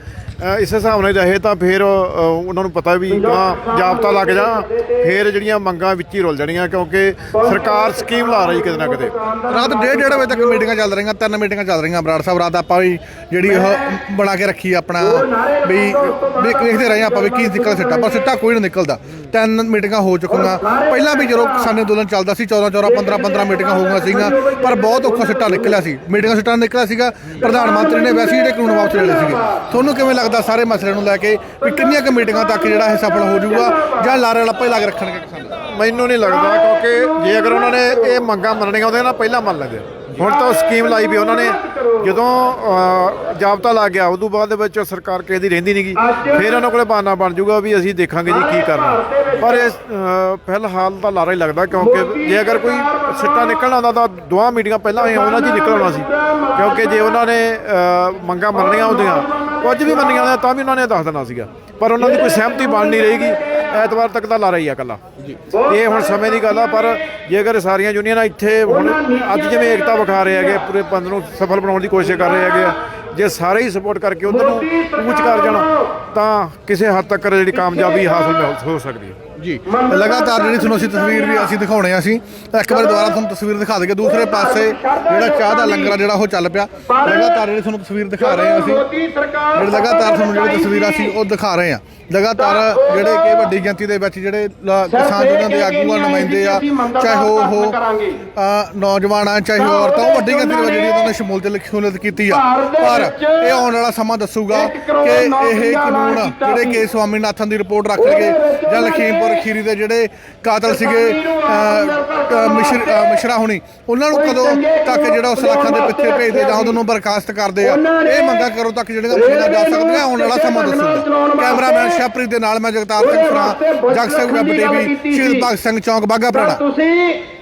ਇਸ ਹਿਸਾਬ ਨਾਲ ਰਹੇ ਤਾਂ ਫਿਰ ਉਹਨਾਂ ਨੂੰ ਪਤਾ ਵੀ ਹਾਂ ਜਾਬਤਾ ਲੱਗ ਜਾ ਫਿਰ ਜਿਹੜੀਆਂ ਮੰਗਾਂ ਵਿੱਚ ਹੀ ਰੁਲ ਜਾਣੀਆਂ, ਕਿਉਂਕਿ ਸਰਕਾਰ ਸਕੀਮ ਲਾ ਰਹੀ ਕਿਤੇ ਨਾ ਕਿਤੇ। ਰਾਤ ਡੇਢ ਡੇਢ ਵਜੇ ਤੱਕ ਮੀਟਿੰਗਾਂ ਚੱਲ ਰਹੀਆਂ, ਤਿੰਨ ਮੀਟਿੰਗਾਂ ਚੱਲ ਰਹੀਆਂ ਬਰਾੜ ਸਾਹਿਬ, ਰਾਤ ਆਪਾਂ ਵੀ ਜਿਹੜੀ ਉਹ ਬਣਾ ਕੇ ਰੱਖੀ ਆਪਣਾ, ਵੀ ਵੇਖ- ਵੇਖਦੇ ਰਹੇ ਆਪਾਂ ਵੀ ਕੀ ਨਿਕਲ ਸਿੱਟਾ ਪਰ ਸਿੱਟਾ ਕੋਈ ਨਹੀਂ ਨਿਕਲਦਾ। ਤਿੰਨ ਮੀਟਿੰਗਾਂ ਹੋ ਚੁੱਕੀਆਂ। ਪਹਿਲਾਂ ਵੀ ਜਦੋਂ ਕਿਸਾਨੀ ਅੰਦੋਲਨ ਚੱਲਦਾ ਸੀ 14 14 15 15 ਮੀਟਿੰਗਾਂ ਹੋ ਗਈਆਂ ਸੀਗੀਆਂ, ਪਰ ਬਹੁਤ ਔਖਾ ਸਿੱਟਾ ਨਿਕਲਿਆ ਸੀ। ਮੀਟਿੰਗਾਂ ਸਿੱਟਾ ਨਿਕਲਿਆ ਸੀਗਾ, ਪ੍ਰਧਾਨ ਮੰਤਰੀ ਨੇ ਵੈਸੇ ਜਿਹੜੇ ਕਾਨੂੰਨ ਵਾਪਸ ਲੈ ਲਏ ਸੀਗੇ। ਤੁਹਾਨੂੰ ਕਿਵੇਂ ਲੱਗਦਾ ਸਾਰੇ ਮਸਲੇ ਨੂੰ ਲੈ ਕੇ ਵੀ ਕਿੰਨੀਆਂ ਕੁ ਮੀਟਿੰਗਾਂ ਤੱਕ ਜਿਹੜਾ ਇਹ ਸਫਲ ਹੋ ਜਾਊਗਾ ਜਾਂ ਲਾਰੇ ਲੱਪੇ ਲਾ ਕੇ ਰੱਖਣਗੇ ਕਿਸਾਨ ਮੈਨੂੰ ਨਹੀਂ ਲੱਗਦਾ, ਕਿਉਂਕਿ ਜੇ ਅਗਰ ਉਹਨਾਂ ਨੇ ਇਹ ਮੰਗਾਂ ਮੰਨਣੀਆਂ, ਉਹਦੇ ਨਾਲ ਪਹਿਲਾਂ ਮੰਨ ਲੈਂਦੇ ਹੁਣ ਤਾਂ ਉਹ ਸਕੀਮ ਲਾਈ ਵੀ ਉਹਨਾਂ ਨੇ ਜਦੋਂ ਜਾਬਤਾ ਲੱਗ ਗਿਆ ਉਦੋਂ ਬਾਅਦ ਦੇ ਵਿੱਚ ਸਰਕਾਰ ਕਿਸੇ ਦੀ ਰਹਿੰਦੀ ਨਹੀਂਗੀ ਫਿਰ ਉਹਨਾਂ ਕੋਲੇ ਬਹਾਨਾ ਬਣ ਜਾਊਗਾ ਵੀ ਅਸੀਂ ਦੇਖਾਂਗੇ ਜੀ ਕੀ ਕਰਨਾ। ਪਰ ਇਹ ਅ, ਫਿਲਹਾਲ ਤਾਂ ਲਾਰਾ ਹੀ ਲੱਗਦਾ ਕਿਉਂਕਿ ਜੇ ਅਗਰ ਕੋਈ ਸਿੱਟਾ ਨਿਕਲਣਾ ਹੁੰਦਾ ਤਾਂ ਦੋਹਾਂ ਮੀਟਿੰਗਾਂ ਪਹਿਲਾਂ ਹੋਈਆਂ ਉਹਨਾਂ 'ਚ ਹੀ ਨਿਕਲਣਾ ਸੀ। ਕਿਉਂਕਿ ਜੇ ਉਹਨਾਂ ਨੇ ਮੰਗਾਂ ਮੰਨਣੀਆਂ ਹੁੰਦੀਆਂ ਕੁਝ ਵੀ ਮੰਨੀਆਂ ਹੁੰਦੀਆਂ ਤਾਂ ਵੀ ਉਹਨਾਂ ਨੇ ਦੱਸ ਦੇਣਾ ਸੀਗਾ। ਪਰ ਉਹਨਾਂ ਦੀ ਕੋਈ ਸਹਿਮਤੀ ਬਣ ਨਹੀਂ ਰਹੇਗੀ। ਐਤਵਾਰ ਤੱਕ ਤਾਂ ਲਾਰਾ ਹੀ ਆ ਇਕੱਲਾ। ਇਹ ਹੁਣ ਸਮੇਂ ਦੀ ਗੱਲ ਆ ਪਰ ਜੇ ਅਗਰ ਸਾਰੀਆਂ ਯੂਨੀਅਨਾਂ ਇੱਥੇ ਹੁਣ ਅੱਜ ਜਿਵੇਂ ਏਕਤਾ ਵਿਖਾ ਰਹੇ ਹੈਗੇ ਪੂਰੇ ਪੰਥ ਨੂੰ ਸਫਲ ਬਣਾਉਣ ਦੀ ਕੋਸ਼ਿਸ਼ ਕਰ ਰਹੇ ਹੈਗੇ ਆ। ਜੇ ਸਾਰੇ ਹੀ ਸਪੋਰਟ ਕਰਕੇ ਉਧਰ ਨੂੰ ਕੂਚ ਕਰ ਜਾਣ ਤਾਂ ਕਿਸੇ ਹੱਦ ਤੱਕ ਜਿਹੜੀ ਕਾਮਯਾਬੀ ਹਾਸਲ ਹੋ ਸਕਦੀ ਹੈ। ਜੀ। ਲਗਾਤਾਰ ਜਿਹੜੀ ਤੁਹਾਨੂੰ ਅਸੀਂ ਤਸਵੀਰ ਵੀ ਅਸੀਂ ਦਿਖਾਉਣੇ ਆ ਅਸੀਂ ਤਾਂ ਇੱਕ ਵਾਰ ਦੁਬਾਰਾ ਤੁਹਾਨੂੰ ਤਸਵੀਰ ਦਿਖਾ ਦਈਏ। ਦੂਸਰੇ ਪਾਸੇ ਜਿਹੜਾ ਚਾਹ ਦਾ ਲੰਗਰ ਆ ਜਿਹੜਾ ਉਹ ਚੱਲ ਪਿਆ। ਲਗਾਤਾਰ ਜਿਹੜੀ ਤੁਹਾਨੂੰ ਤਸਵੀਰ ਦਿਖਾ ਰਹੇ ਆ ਅਸੀਂ। ਜਿਹੜੇ ਲਗਾਤਾਰ ਤੁਹਾਨੂੰ ਜਿਹੜੀ ਤਸਵੀਰਾਂ ਸੀ ਉਹ ਦਿਖਾ ਰਹੇ ਆ। ਲਗਾਤਾਰ ਜਿਹੜੇ ਕਿ ਵੱਡੀ ਗਿਣਤੀ ਦੇ ਵਿੱਚ ਜਿਹੜੇ ਕਿਸਾਨ ਯੂਨੀਅਨ ਦੇ ਆਗੂ ਆ ਨੁਮਾਇੰਦੇ ਆ ਚਾਹੇ ਉਹ ਨੌਜਵਾਨ ਆ ਚਾਹੇ ਔਰਤਾਂ ਵੱਡੀ ਗਿਣਤੀ ਦੇ ਵਿੱਚ ਜਿਹੜੀ ਉਹਨਾਂ ਨੇ ਸ਼ਮੂਲੀਅਤ ਸ਼ਮੂਲੀਅਤ ਕੀਤੀ ਆ। ਪਰ ਇਹ ਆਉਣ ਵਾਲਾ ਸਮਾਂ ਦੱਸੂਗਾ ਕਿ ਇਹ ਕਾਨੂੰਨ ਜਿਹੜੇ ਕਿ ਸਵਾਮੀਨਾਥਨ ਦੀ ਰਿਪੋਰਟ ਰੱਖਣਗੇ ਜਾਂ ਲਖੀਮਪੁਰ ਖੀਰੀ ਦੇ ਜਿਹੜੇ ਕਾਤਲ ਸੀਗੇ ਮਿਸ਼ਰ ਹੁਣੀ ਉਹਨਾਂ ਨੂੰ ਕਦੋਂ ਤੱਕ ਜਿਹੜਾ ਉਸ ਲੱਖਾਂ ਦੇ ਪਿੱਛੇ ਭੇਜਦੇ ਜਾਂ ਉਹਨਾਂ ਨੂੰ ਬਰਖਾਸਤ ਕਰਦੇ ਆ। ਇਹ ਮੰਗਾ ਕਰੋ ਤੱਕ ਜਿਹੜੀਆਂ ਮੰਗਾਂ ਜਾ ਸਕਦੀਆਂ ਆਉਣ ਵਾਲਾ ਸਮਾਂ ਦੱਸੂਗਾ ਕੈਮਰਾਮੈਨ ਸ਼ਾਹਪ੍ਰੀਤ ਦੇ ਨਾਲ ਮੈਂ ਜਗਤਾਰ ਸਿੰਘ ਫਰਾਂ ਸਿੰਘ ਵੈਬ ਟੀਵੀ ਸ਼ਹੀਦ ਭਗਤ ਸਿੰਘ ਚੌਂਕ ਬਾਗਾ ਪੁਰਾਣਾ ਤੁਸੀਂ